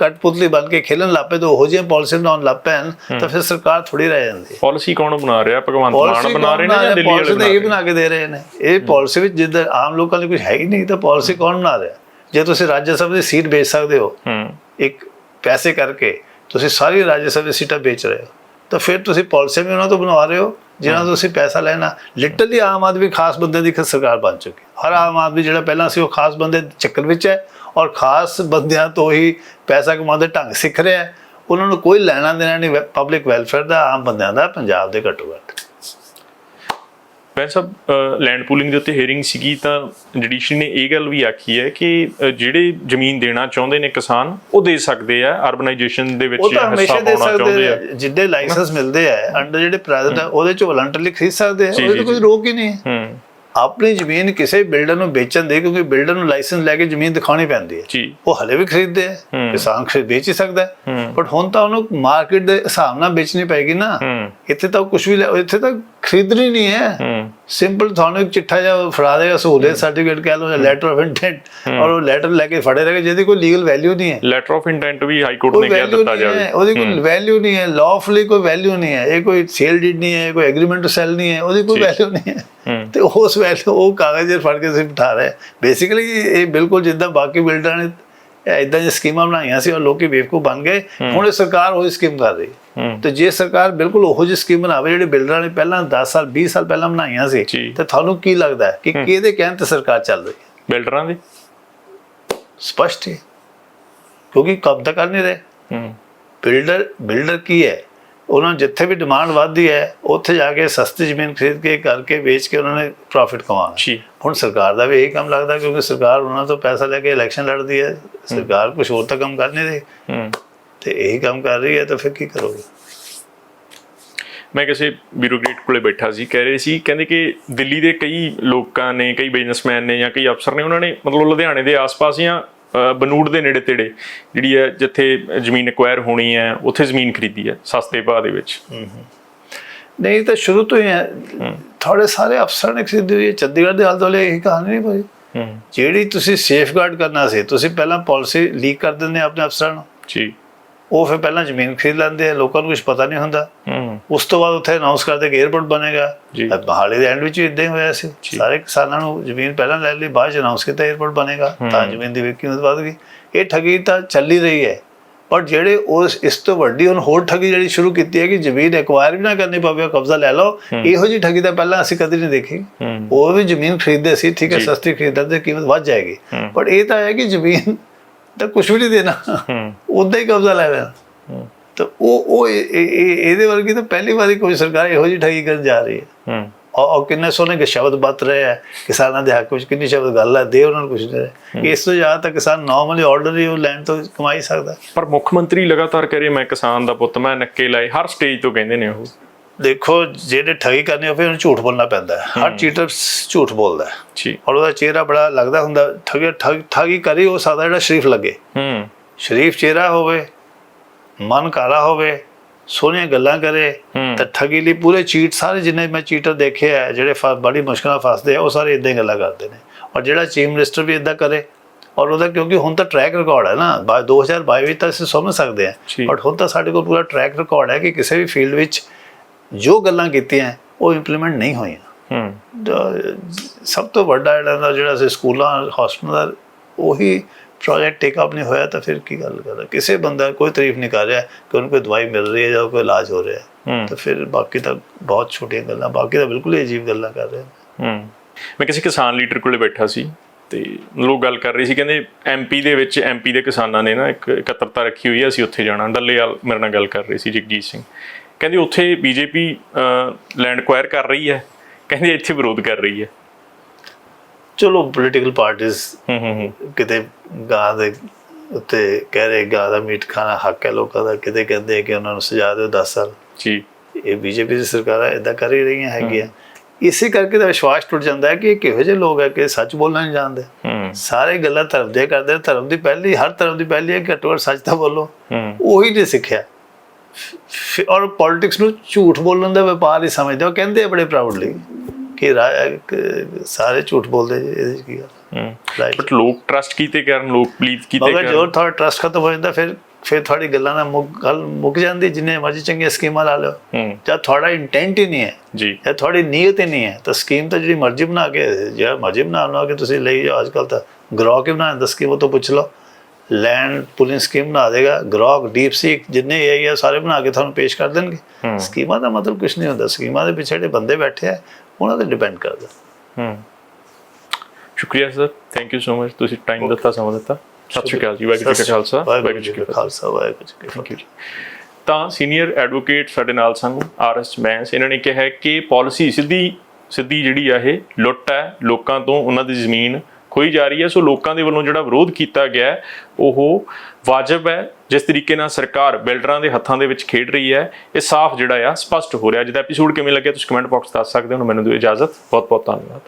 Speaker 1: ਕਟਪੁਤਲੀ ਬਣ ਕੇ ਖੇਲਣ ਲੱਪੇ ਤਾਂ ਉਹੋ ਜਿਹੀਆਂ ਪਾਲਿਸੀ ਬਣਾਉਣ ਲੱਪੇ ਤਾਂ ਫਿਰ ਸਰਕਾਰ ਥੋੜੀ ਰਹਿ ਜਾਂਦੀ ਹੈ
Speaker 2: ਪਾਲਿਸੀ ਕੌਣ ਬਣਾ ਰਿਹਾ ਭਗਵੰਤ ਮਾਨ ਬਣਾ ਰਹੇ ਨੇ ਜਾਂ ਦਿੱਲੀ ਵਾਲੇ
Speaker 1: ਪਾਲਿਸੀ
Speaker 2: ਬਣਾ
Speaker 1: ਤਾਂ ਇਹ
Speaker 2: ਰਹੇ ਨੇ?
Speaker 1: ਬਣਾ ਕੇ ਦੇ ਰਹੇ ਨੇ ਇਹ ਪਾਲਿਸੀ ਵਿੱਚ ਜਿੱਦਾਂ ਆਮ ਲੋਕਾਂ ਲਈ ਕੁਝ ਹੈ ਹੀ ਨਹੀਂ ਤਾਂ ਪਾਲਿਸੀ ਕੌਣ ਬਣਾ ਰਿਹਾ ਜੇ ਤੁਸੀਂ ਰਾਜ ਸਭਾ ਦੀ ਸੀਟ ਵੇਚ ਸਕਦੇ ਹੋ ਇੱਕ ਪੈਸੇ ਕਰਕੇ ਤੁਸੀਂ ਸਾਰੀ ਰਾਜ ਸਭਾ ਦੀ ਸੀਟਾਂ ਵੇਚ ਰਹੇ ਹੋ ਤਾਂ ਫਿਰ ਤੁਸੀਂ ਪਾਲਿਸੀ ਵੀ ਉਹਨਾਂ ਤੋਂ ਬਣਵਾ ਰਹੇ ਹੋ ਜਿਨ੍ਹਾਂ ਤੋਂ ਤੁਸੀਂ ਪੈਸਾ ਲੈਣਾ ਲਿਟਰਲੀ ਆਮ ਆਦਮੀ ਖਾਸ ਬੰਦੇ ਦੀ ਸਰਕਾਰ ਬਣ ਚੁੱਕੀ ਹਰ ਆਮ ਆਦਮੀ ਜਿਹੜਾ ਪਹਿਲਾਂ ਸੀ ਉਹ ਖਾਸ ਬੰਦੇ ਚੱਕਰ ਵਿੱਚ ਹੈ ਔਰ ਖਾਸ ਬੰਦਿਆਂ ਤੋਂ ਹੀ ਪੈਸਾ ਕਮਾਉਣ ਦੇ ਢੰਗ ਸਿੱਖ ਰਿਹਾ ਹੈ ਉਹਨਾਂ ਨੂੰ ਕੋਈ ਲੈਣਾ ਦੇਣਾ ਨਹੀਂ ਪਬਲਿਕ ਵੈਲਫੇਅਰ ਦਾ ਆਮ ਬੰਦਿਆਂ ਦਾ ਪੰਜਾਬ ਦੇ ਘੱਟੋ ਘੱਟ।
Speaker 2: ਵੈਸੇ ਲੈਂਡ ਪੂਲਿੰਗ ਦੇ ਉੱਤੇ ਹੀਅਰਿੰਗ ਸੀਗੀ ਤਾਂ ਜੁਡੀਸ਼ਰੀ ਨੇ ਇਹ ਗੱਲ ਵੀ ਆਖੀ ਹੈ ਕਿ ਜਿਹੜੇ ਜ਼ਮੀਨ ਦੇਣਾ ਚਾਹੁੰਦੇ ਨੇ ਕਿਸਾਨ ਉਹ ਦੇ ਸਕਦੇ ਆ। ਅਰਬਨਾਈਜੇਸ਼ਨ ਦੇ ਵਿੱਚ ਹਿੱਸਾ ਪਾਉਣਾ ਚਾਹੁੰਦੇ ਆ।
Speaker 1: ਜਿੱਦੇ ਲਾਇਸੈਂਸ ਮਿਲਦੇ ਆ ਅੰਡਰ ਜਿਹੜੇ ਪ੍ਰਾਈਵੇਟ ਆ ਉਹਦੇ ਚ ਵਲੰਟਰਲੀ ਖਰੀਦ ਸਕਦੇ ਆ ਉਹਦੇ ਕੋਈ। ਰੋਕ ਹੀ ਨਹੀਂ। ਹੂੰ। ਆਪਣੀ ਜ਼ਮੀਨ ਕਿਸੇ ਬਿਲਡਰ ਨੂੰ ਵੇਚਣ ਦੇ ਕਿਉਂਕਿ ਬਿਲਡਰ ਨੂੰ ਲਾਇਸੈਂਸ ਲੈ ਕੇ ਜ਼ਮੀਨ ਦਿਖਾਉਣੀ ਪੈਂਦੀ ਹੈ। ਉਹ ਹਲੇ ਵੀ ਖਰੀਦਦੇ ਆ
Speaker 2: ਹੂੰ।
Speaker 1: ਕਿਸਾਨ ਖਰੀਦ ਵੇਚ ਹੀ ਸਕਦਾ। ਬਟ ਹੁਣ ਤਾਂ ਉਹਨੂੰ ਮਾਰਕੀਟ ਦੇ ਹਿਸਾਬ ਨਾਲ ਵੇਚਣੀ ਪਏਗੀ ਨਾ। ਇੱਥੇ ਤਾਂ ਕੁਝ ਵੀ ਇੱਥੇ ਤਾਂ ਖਰੀਦਣੀ ਨਹੀਂ ਹੈ। ਸਿੰਪਲ ਤੁਹਾਨੂੰ ਇੱਕ ਚਿੱਠਾ ਜਿਹਾ ਫੜਾ ਦੇਗਾ ਸਹੂਲਤ ਸਰਟੀਫਿਕੇਟ ਕਹਿ ਲਓ ਜਾਂ ਲੈਟਰ ਆਫ ਇੰਟੈਂਟ ਔਰ ਉਹ ਲੈਟਰ ਲੈ ਕੇ ਫੜੇ ਰਹੇਗਾ ਜਿਹਦੀ ਕੋਈ ਲੀਗਲ ਵੈਲਿਊ ਨਹੀਂ ਹੈ।
Speaker 2: ਲੈਟਰ ਆਫ ਇੰਟੈਂਟ ਵੀ ਹਾਈ ਕੋਰਟ ਨੇ ਕਿਹਾ ਦਿੱਤਾ ਜਾਵੇ।
Speaker 1: ਉਹਦੀ ਕੋਈ ਵੈਲਿਊ ਨਹੀਂ ਹੈ ਲਾਫੁਲੀ ਕੋਈ ਵੈਲਿਊ ਨਹੀਂ ਹੈ ਇਹ ਕੋਈ ਸੇਲ ਡੀਡ ਨਹੀਂ ਹੈ ਕੋਈ ਐਗਰੀਮੈਂਟ ਟੂ ਸੈਲ ਨਹੀਂ ਹੈ ਉਹਦੀ ਕੋਈ ਵੈਲਿਊ ਨਹੀਂ ਹੈ। ਤੇ ਉਸ ਵੈਲਿਊ ਉਹ ਕਾਗਜ਼ ਫੜ ਕੇ ਅਸੀਂ ਬਿਠਾ ਰਹੇ ਬੇਸਿਕਲੀ ਇਹ ਬਿਲਕੁਲ ਜਿੱਦਾਂ ਬਾਕੀ ਬਿਲਡਰਾਂ ਨੇ ਇਦਾਂ ਦੀਆਂ ਸਕੀਮਾਂ ਬਣਾਈਆਂ ਸੀ ਔਰ ਲੋਕੀ ਬੇਵਕੂਫ ਬਣ ਗਏ। ਹੁਣ ਇਹ ਸਰਕਾਰ ਉਹੀ ਸਕੀਮ ਕਰ ਰਹੀ। ਤੇ ਜੇ ਸਰਕਾਰ ਬਿਲਕੁਲ ਉਹੋ ਜਿਹੀ ਸਕੀਮ ਬਣਾਵੇ ਜਿਹੜੇ ਬਿਲਡਰਾਂ ਨੇ ਪਹਿਲਾਂ 10 ਸਾਲ 20 ਸਾਲ ਪਹਿਲਾਂ ਬਣਾਈਆਂ ਸੀ। ਤੇ ਤੁਹਾਨੂੰ ਕੀ ਲੱਗਦਾ ਕਿ ਕਿਹਦੇ ਕਹਿਣ ਤੇ ਸਰਕਾਰ ਚੱਲ ਰਹੀ ਹੈ?
Speaker 2: ਬਿਲਡਰਾਂ ਦੇ?
Speaker 1: ਸਪਸ਼ਟ ਹੈ। ਕਿਉਂਕਿ ਕਬਜ਼ਾ ਕਰ ਨਹੀਂ ਰਹੇ। ਬਿਲਡਰ ਬਿਲਡਰ ਕੀ ਹੈ? ਉਹਨਾਂ ਜਿੱਥੇ ਵੀ ਡਿਮਾਂਡ ਵੱਧਦੀ ਹੈ ਉੱਥੇ ਜਾ ਕੇ ਸਸਤੀ ਜ਼ਮੀਨ ਖਰੀਦ ਕੇ ਕਰਕੇ ਵੇਚ ਕੇ ਉਹਨਾਂ ਨੇ ਪ੍ਰੋਫਿਟ ਕਮਾਉਣਾ।
Speaker 2: ਜੀ।
Speaker 1: ਹੁਣ ਸਰਕਾਰ ਦਾ ਵੀ ਇਹੀ ਕੰਮ ਲੱਗਦਾ ਕਿਉਂਕਿ ਸਰਕਾਰ ਉਹਨਾਂ ਤੋਂ ਪੈਸਾ ਲੈ ਕੇ ਇਲੈਕਸ਼ਨ ਲੜਦੀ ਹੈ। ਸਰਕਾਰ ਕੁਝ ਹੋਰ ਤਾਂ ਕੰਮ ਕਰ ਨਹੀਂ ਰਹੀ।
Speaker 2: ਹੂੰ।
Speaker 1: ਤੇ ਇਹੀ ਕੰਮ ਕਰ ਰਹੀ ਹੈ ਤਾਂ ਫਿਰ ਕੀ ਕਰੋਗੇ?
Speaker 2: ਮੈਂ ਕਿਸੇ ਬਿਊਰੋਕਰੇਟ ਕੋਲੇ ਬੈਠਾ ਸੀ ਕਹਿ ਰਹੇ ਸੀ ਕਹਿੰਦੇ ਕਿ ਦਿੱਲੀ ਦੇ ਕਈ ਲੋਕਾਂ ਨੇ ਕਈ ਬਿਜ਼ਨਸਮੈਨ ਨੇ ਜਾਂ ਕਈ ਅਫਸਰ ਨੇ ਉਹਨਾਂ ਨੇ ਮਤਲਬ ਲੁਧਿਆਣੇ ਦੇ ਆਸ-ਪਾਸ ਜਾਂ ਬਨੂੜ ਦੇ ਨੇੜੇ ਤੇੜੇ ਜਿਹੜੀ ਹੈ ਜਿੱਥੇ ਜ਼ਮੀਨ ਐਕਵਾਇਰ ਹੋਣੀ ਹੈ ਉੱਥੇ ਜ਼ਮੀਨ ਖਰੀਦੀ ਹੈ ਸਸਤੇ ਭਾਅ ਦੇ ਵਿੱਚ।
Speaker 1: ਨਹੀਂ ਤਾਂ ਸ਼ੁਰੂ ਤੋਂ ਹੀ ਹੈ। ਥੋੜੇ ਸਾਰੇ ਅਫਸਰਾਂ ਨੇ ਖਰੀਦੀ ਹੋਈ ਹੈ। ਚੰਡੀਗੜ੍ਹ ਦੇ ਹਾਲ ਵਾਲੇ ਇਹੀ ਕਹਾਣੀ ਨਹੀਂ
Speaker 2: ਹੂੰ।
Speaker 1: ਜਿਹੜੀ ਤੁਸੀਂ ਸੇਫਗਾਰਡ ਕਰਨਾ ਸੀ ਤੁਸੀਂ ਪਹਿਲਾਂ ਪਾਲਿਸੀ ਲੀਕ ਕਰ ਦਿੰਦੇ ਆਪਣੇ ਅਫਸਰਾਂ ਨੂੰ।
Speaker 2: ਜੀ।
Speaker 1: ਉਹ ਫਿਰ ਪਹਿਲਾਂ ਜ਼ਮੀਨ ਖਰੀਦ ਲੈਂਦੇ ਆ ਲੋਕਾਂ ਨੂੰ ਕੁਝ ਪਤਾ ਨਹੀਂ ਹੁੰਦਾ। ਉਸ ਤੋਂ ਬਾਅਦ ਉੱਥੇ ਅਨਾਉਂਸ ਕਰਦੇ ਕਿ 에ਅਰਪੋਰਟ ਬਣੇਗਾ।
Speaker 2: ਜੀ।
Speaker 1: ਤਾਂ ਬਹਾਲੀ ਦੇ ਐਂਡ ਵਿੱਚ ਇਦਾਂ ਹੀ ਹੋਇਆ ਸੀ। ਸਾਰੇ ਕਿਸਾਨਾਂ ਨੂੰ ਜ਼ਮੀਨ ਪਹਿਲਾਂ ਲੈ ਲਈ ਬਾਅਦ ਚ ਅਨਾਉਂਸ ਕੀਤਾ 에ਅਰਪੋਰਟ ਬਣੇਗਾ ਤਾਂ ਜ਼ਮੀਨ ਦੀ ਕੀਮਤ ਵਧ ਗਈ। ਇਹ ਠੱਗੀ ਤਾਂ ਚੱਲ ਹੀ ਰਹੀ ਹੈ ਪਰ ਜਿਹੜੇ ਉਸ ਇਸ ਤੋਂ ਵੱਡੀ ਹੁਣ ਹੋਰ ਠੱਗੀ ਜਿਹੜੀ ਸ਼ੁਰੂ ਕੀਤੀ ਹੈ ਕਿ ਜ਼ਮੀਨ ਐਕਵਾਇਰ ਵੀ ਨਾ ਕਰਨੀ ਪਵੇ ਕਬਜ਼ਾ ਲੈ ਲਓ ਇਹੋ ਜੀ ਠੱਗੀ ਤਾਂ ਪਹਿਲਾਂ ਅਸੀਂ ਕਦੇ ਨਹੀਂ ਦੇਖੀ। ਉਹ ਵੀ ਜ਼ਮੀਨ ਖਰੀਦਦੇ ਸੀ ਠੀਕ ਹੈ ਸਸਤੀ ਖਰੀਦਦੇ ਕੀਮਤ ਵੱਧ ਜਾਏਗੀ। ਪਰ ਇਹ ਤਾਂ ਹੈ ਕਿ ਜ਼ਮੀਨ ਤਾਂ ਕੁਝ ਵੀ ਨਹੀਂ ਦੇਣਾ। ਉਦਾਂ ਹੀ ਕਬਜ਼ਾ ਲੈ ਲੈਣਾ। ਤਾਂ ਉਹ ਉਹ ਇਹ- ਇਹ- ਇਹ- ਇਹਦੇ ਵਰਗੀ ਤਾਂ ਪਹਿਲੀ ਵਾਰੀ ਕੋਈ ਸਰਕਾਰ ਇਹੋ ਜਿਹੀ ਠੱਗੀ ਕਰਨ ਜਾ ਰਹੀ ਹੈ। ਔਰ ਕਿੰਨੇ ਸੋਹਣੇ ਕਿ ਸ਼ਬਦ ਬਤ ਰਹੇ ਹੈ ਕਿਸਾਨਾਂ ਦੇ ਹੱਕ ਵਿੱਚ ਕਿੰਨੀ ਸ਼ਬਦ ਗੱਲ ਹੈ ਦੇ ਉਹਨਾਂ ਨੂੰ ਕੁਝ ਨਹੀਂ ਰਹੇ। ਇਸ ਤੋਂ ਜ਼ਿਆਦਾ ਤਾਂ ਕਿਸਾਨ ਨਾਰਮਲੀ ਆਰਡਰ ਹੀ ਉਹ ਲੈਣ ਤੋਂ ਕਮਾਈ ਸਕਦਾ।
Speaker 2: ਪਰ ਮੁੱਖ ਮੰਤਰੀ ਲਗਾਤਾਰ ਕਹ ਰਹੇ ਮੈਂ ਕਿਸਾਨ ਦਾ ਪੁੱਤ ਮੈਂ ਨੱਕੇ ਲਾਏ ਹਰ ਸਟੇਜ ਤੋਂ ਕਹਿੰਦੇ ਨੇ ਉਹ।
Speaker 1: ਦੇਖੋ ਜਿਹੜੇ ਠੱਗੀ ਕਰਨੀ ਹੋਵੇ ਉਹਨੂੰ ਝੂਠ ਬੋਲਣਾ ਪੈਂਦਾ ਹੈ। ਹਰ ਚੀਟਰ ਝੂਠ ਬੋਲਦਾ ਹੈ।
Speaker 2: ਜੀ।
Speaker 1: ਔਰ ਉਹਦਾ ਚਿਹਰਾ ਬੜਾ ਲੱਗਦਾ ਹੁੰਦਾ ਠੱਗੀ ਠੱਗ- ਠੱਗੀ ਕਰੀ ਉਹ ਸਾਦਾ ਜਿਹੜਾ ਸ਼ਰੀਫ ਲੱਗੇ।
Speaker 2: ਹੂੰ।
Speaker 1: ਸ਼ਰੀਫ ਚਿਹਰਾ ਹੋਵੇ ਮਨ ਕਾਲਾ ਹੋਵੇ ਸੋਹਣੀਆਂ ਗੱਲਾਂ ਕਰੇ। ਤਾਂ ਠੱਗੀ ਲਈ ਪੂਰੇ ਚੀਟ ਸਾਰੇ ਜਿੰਨੇ ਮੈਂ ਚੀਟਰ ਦੇਖੇ ਆ ਜਿਹੜੇ ਬੜੀ ਮੁਸ਼ਕਲਾਂ ਫਸਦੇ ਆ ਉਹ ਸਾਰੇ ਇਦਾਂ ਗੱਲਾਂ ਕਰਦੇ ਨੇ। ਔਰ ਜਿਹੜਾ ਚੀਫ ਮਿਨਿਸਟਰ ਵੀ ਇਦਾਂ ਕਰੇ ਔਰ ਉਹਦਾ ਕਿਉਂਕਿ ਹੁਣ ਤਾਂ ਟਰੈਕ ਰਿਕਾਰਡ ਹੈ ਨਾ ਬਾ 2022 ਵਿੱਚ ਤਾਂ ਅਸੀਂ ਸਮਝ ਸਕਦੇ। ਹਾਂ ਬਟ ਹੁਣ ਤਾਂ ਸਾਡੇ ਕੋਲ ਪੂਰਾ ਟਰੈਕ ਰਿਕਾਰਡ ਹੈ ਕਿ ਕਿਸੇ ਵੀ ਫੀਲਡ ਵਿੱਚ ਜੋ ਗੱਲਾਂ ਕੀਤੀਆਂ ਉਹ ਇੰਪਲੀਮੈਂਟ ਨਹੀਂ ਹੋਈਆਂ।
Speaker 2: ਹੂੰ।
Speaker 1: ਸਭ ਤੋਂ ਵੱਡਾ ਜਿਹੜਾ ਦਾ ਜਿਹੜਾ ਸੀ ਸਕੂਲਾਂ ਹਸਪਤਾਲ ਉਹੀ ਪ੍ਰੋਜੈਕਟ ਟੇਕ ਅਪ ਨਹੀਂ ਹੋਇਆ ਤਾਂ ਫਿਰ ਕੀ ਗੱਲ ਕਰਦਾ ਕਿਸੇ ਬੰਦਾ ਕੋਈ ਤਾਰੀਫ ਨਹੀਂ ਕਰ ਰਿਹਾ ਕਿ ਉਹਨੂੰ ਕੋਈ ਦਵਾਈ ਮਿਲ ਰਹੀ ਹੈ ਜਾਂ ਕੋਈ ਇਲਾਜ ਹੋ ਰਿਹਾ। ਹੈ। ਤਾਂ ਫਿਰ ਬਾਕੀ ਤਾਂ ਬਹੁਤ ਛੋਟੀਆਂ ਗੱਲਾਂ ਬਾਕੀ ਤਾਂ ਬਿਲਕੁਲ ਹੀ ਅਜੀਬ ਗੱਲਾਂ ਕਰ ਰਹੇ
Speaker 2: ਹੂੰ। ਮੈਂ ਕਿਸੇ ਕਿਸਾਨ ਲੀਡਰ ਕੋਲੇ ਬੈਠਾ ਸੀ ਤੇ ਲੋਕ ਗੱਲ ਕਰ ਰਹੇ ਸੀ ਕਹਿੰਦੇ ਐਮਪੀ ਦੇ ਵਿੱਚ ਐਮਪੀ ਦੇ ਕਿਸਾਨਾਂ ਨੇ ਨਾ ਇੱਕ ਇਕੱਤਰਤਾ ਰੱਖੀ ਹੋਈ ਹੈ ਅਸੀਂ ਉੱਥੇ ਜਾਣਾ। ਡੱਲੇਵਾਲ ਮੇਰੇ ਨਾਲ ਗੱਲ ਕਰ ਰਹੇ ਸੀ ਜਗਜੀਤ ਸਿੰਘ। ਕਹਿੰਦੇ ਉੱਥੇ ਬੀਜੇਪੀ ਲੈਂਡ ਕੁਆਇਰ ਕਰ ਰਹੀ ਹੈ। ਕਹਿੰਦੇ ਇੱਥੇ ਵਿਰੋਧ ਕਰ ਰਹੀ ਹੈ।
Speaker 1: ਚਲੋ ਪੋਲੀਟੀਕਲ ਪਾਰਟੀਆਂ
Speaker 2: ਹੂੰ ਹੂੰ ਹੂੰ।
Speaker 1: ਕਿਤੇ ਗਾਂ ਦੇ ਉੱਤੇ ਕਹਿ ਰਹੇ ਗਾਂ ਦਾ ਮੀਟ ਖਾਣਾ ਹੱਕ ਹੈ ਲੋਕਾਂ ਦਾ ਕਿਤੇ ਕਹਿੰਦੇ ਕਿ ਉਹਨਾਂ ਨੂੰ ਸਜ਼ਾ ਦਿਓ 10 ਸਾਲ।
Speaker 2: ਜੀ।
Speaker 1: ਇਹ ਬੀਜੇਪੀ ਦੀ ਸਰਕਾਰਾਂ ਇਦਾਂ ਕਰ ਹੀ ਰਹੀਆਂ ਹੈਗੀਆਂ। ਇਸੇ ਕਰਕੇ ਤਾਂ ਵਿਸ਼ਵਾਸ ਟੁੱਟ ਜਾਂਦਾ ਹੈ ਕਿ ਇਹ ਕਿਹੋ ਜਿਹੇ ਲੋਕ ਹੈ ਕਿ ਸੱਚ ਬੋਲਣਾ ਨਹੀਂ ਜਾਣਦੇ। ਸਾਰੇ ਗੱਲਾਂ ਧਰਮ ਦੇ ਕਰਦੇ। ਧਰਮ ਦੀ ਪਹਿਲੀ ਹਰ ਧਰਮ ਦੀ ਪਹਿਲੀ ਹੈ ਕਿ ਘੱਟੋ ਘੱਟ ਸੱਚ ਤਾਂ ਬੋਲੋ। ਉਹੀ ਨਹੀਂ ਸਿੱਖਿਆ। ਔਰ ਪੋਲਿਟਿਕਸ ਨੂੰ ਝੂਠ ਬੋਲਣ ਦਾ ਵਪਾਰ ਹੀ ਸਮਝਦੇ ਹੋ। ਕਹਿੰਦੇ ਆ ਬੜੇ ਪ੍ਰਾਊਡਲੀ ਕਿ ਕਿ ਸਾਰੇ ਝੂਠ ਬੋਲਦੇ ਜੀ, ਇਹਦੇ ਕੀ ਗੱਲ.
Speaker 2: ਬਟ ਲੋਕ ਟਰਸਟ ਕੀਤੇ ਕਰਨ ਲੋਕ ਪਲੀਜ਼ ਕੀਤੇ
Speaker 1: ਮਗਰ ਜੋ
Speaker 2: ਕਰਨ
Speaker 1: ਤੁਹਾਡਾ ਟਰਸਟ ਖਤਮ ਹੋ ਜਾਂਦਾ ਫਿਰ ਫਿਰ ਤੁਹਾਡੀ ਗੱਲਾਂ ਦਾ ਮੁੱਕ ਗੱਲ ਮੁੱਕ ਜਾਂਦੀ ਜਿੰਨੇ ਮਰਜ਼ੀ ਚੰਗੀਆਂ ਸਕੀਮਾਂ ਲਾ ਲਓ। ਜਦ ਤੁਹਾਡਾ ਇੰਟੈਂਟ ਹੀ ਨਹੀਂ ਹੈ।
Speaker 2: ਜੀ।
Speaker 1: ਇਹ ਤੁਹਾਡੀ ਨੀਅਤ ਹੀ ਨਹੀਂ ਹੈ। ਤਾਂ ਸਕੀਮ ਤਾਂ ਜਿਹੜੀ ਮਰਜ਼ੀ ਬਣਾ ਕੇ ਜਿਹੜਾ ਮਰਜ਼ੀ ਬਣਾ ਲਓ ਕਿ ਤੁਸੀਂ ਲਈ ਜਾਓ। ਅੱਜਕੱਲ ਤਾਂ ਗਰੋਕ ਹੀ ਬਣਾ ਦਿੰਦਾ ਸਕੀਮ ਉਹ ਤੋਂ ਪੁੱਛ ਲਓ। ਲੈਂਡ ਪੁਲਿੰਗ ਸਕੀਮ ਬਣਾ ਦੇਗਾ ਗਰੋਕ ਡੀਪ ਸੀਕ ਜਿੰਨੇ ਇਹ ਆ ਸਾਰੇ ਬਣਾ ਕੇ ਤੁਹਾਨੂੰ ਪੇਸ਼ ਕਰ ਦੇਣਗੇ। ਸਕੀਮਾਂ ਦਾ ਮਤਲਬ ਕੁਝ ਨਹੀਂ ਹੁੰਦਾ। ਸਕੀਮਾਂ ਦੇ ਪਿੱਛੇ ਜਿਹੜੇ ਬੰਦੇ ਬੈਠੇ ਆ ਉਹਨਾਂ ਤੇ ਡਿਪੈਂਡ ਕਰਦਾ।
Speaker 2: ਹੂੰ। ਸ਼ੁਕਰੀਆ sir. Thank you so much ਤੁਸੀਂ ਟਾਈਮ ਦਿੱਤਾ ਸਮਾਂ ਦਿੱਤਾ। ਸਤਿ ਸ਼੍ਰੀ ਅਕਾਲ ਜੀ। ਵਾਹਿਗੁਰੂ ਜੀ ਕਾ ਖਾਲਸਾ।
Speaker 1: ਵਾਹਿਗੁਰੂ ਜੀ ਕਾ ਖਾਲਸਾ। ਵਾਹਿਗੁਰੂ ਜੀ ਕੀ ਫਤਿਹ
Speaker 2: ਤਾਂ ਸੀਨੀਅਰ ਐਡਵੋਕੇਟ ਸਾਡੇ ਨਾਲ ਸਨ ਆਰ ਐਸ ਬੈਂਸ। ਇਹਨਾਂ ਨੇ ਕਿਹਾ ਕਿ ਪਾਲਿਸੀ ਸਿੱਧੀ ਸਿੱਧੀ ਜਿਹੜੀ ਆ ਇਹ ਲੁੱਟ ਹੈ। ਲੋਕਾਂ ਤੋਂ ਉਹਨਾਂ ਦੀ ਜ਼ਮੀਨ ਖੋਈ ਜਾ ਰਹੀ ਹੈ। ਸੋ ਲੋਕਾਂ ਦੇ ਵੱਲੋਂ ਜਿਹੜਾ ਵਿਰੋਧ ਕੀਤਾ ਗਿਆ ਉਹ ਵਾਜਬ ਹੈ। ਜਿਸ ਤਰੀਕੇ ਨਾਲ ਸਰਕਾਰ ਬਿਲਡਰਾਂ ਦੇ ਹੱਥਾਂ ਦੇ ਵਿੱਚ ਖੇਡ ਰਹੀ ਹੈ, ਇਹ ਸਾਫ਼ ਜਿਹੜਾ ਆ, ਸਪਸ਼ਟ ਹੋ ਰਿਹਾ। ਅੱਜ ਐਪੀਸੋਡ ਕਿਵੇਂ ਲੱਗਿਆ, ਤੁਸੀਂ ਕਮੈਂਟ ਬਾਕਸ ਦੱਸ ਸਕਦੇ ਹੋ। ਮੈਨੂੰ ਦਿਓ ਇਜਾਜ਼ਤ। ਬਹੁਤ ਬਹੁਤ ਧੰਨਵਾਦ।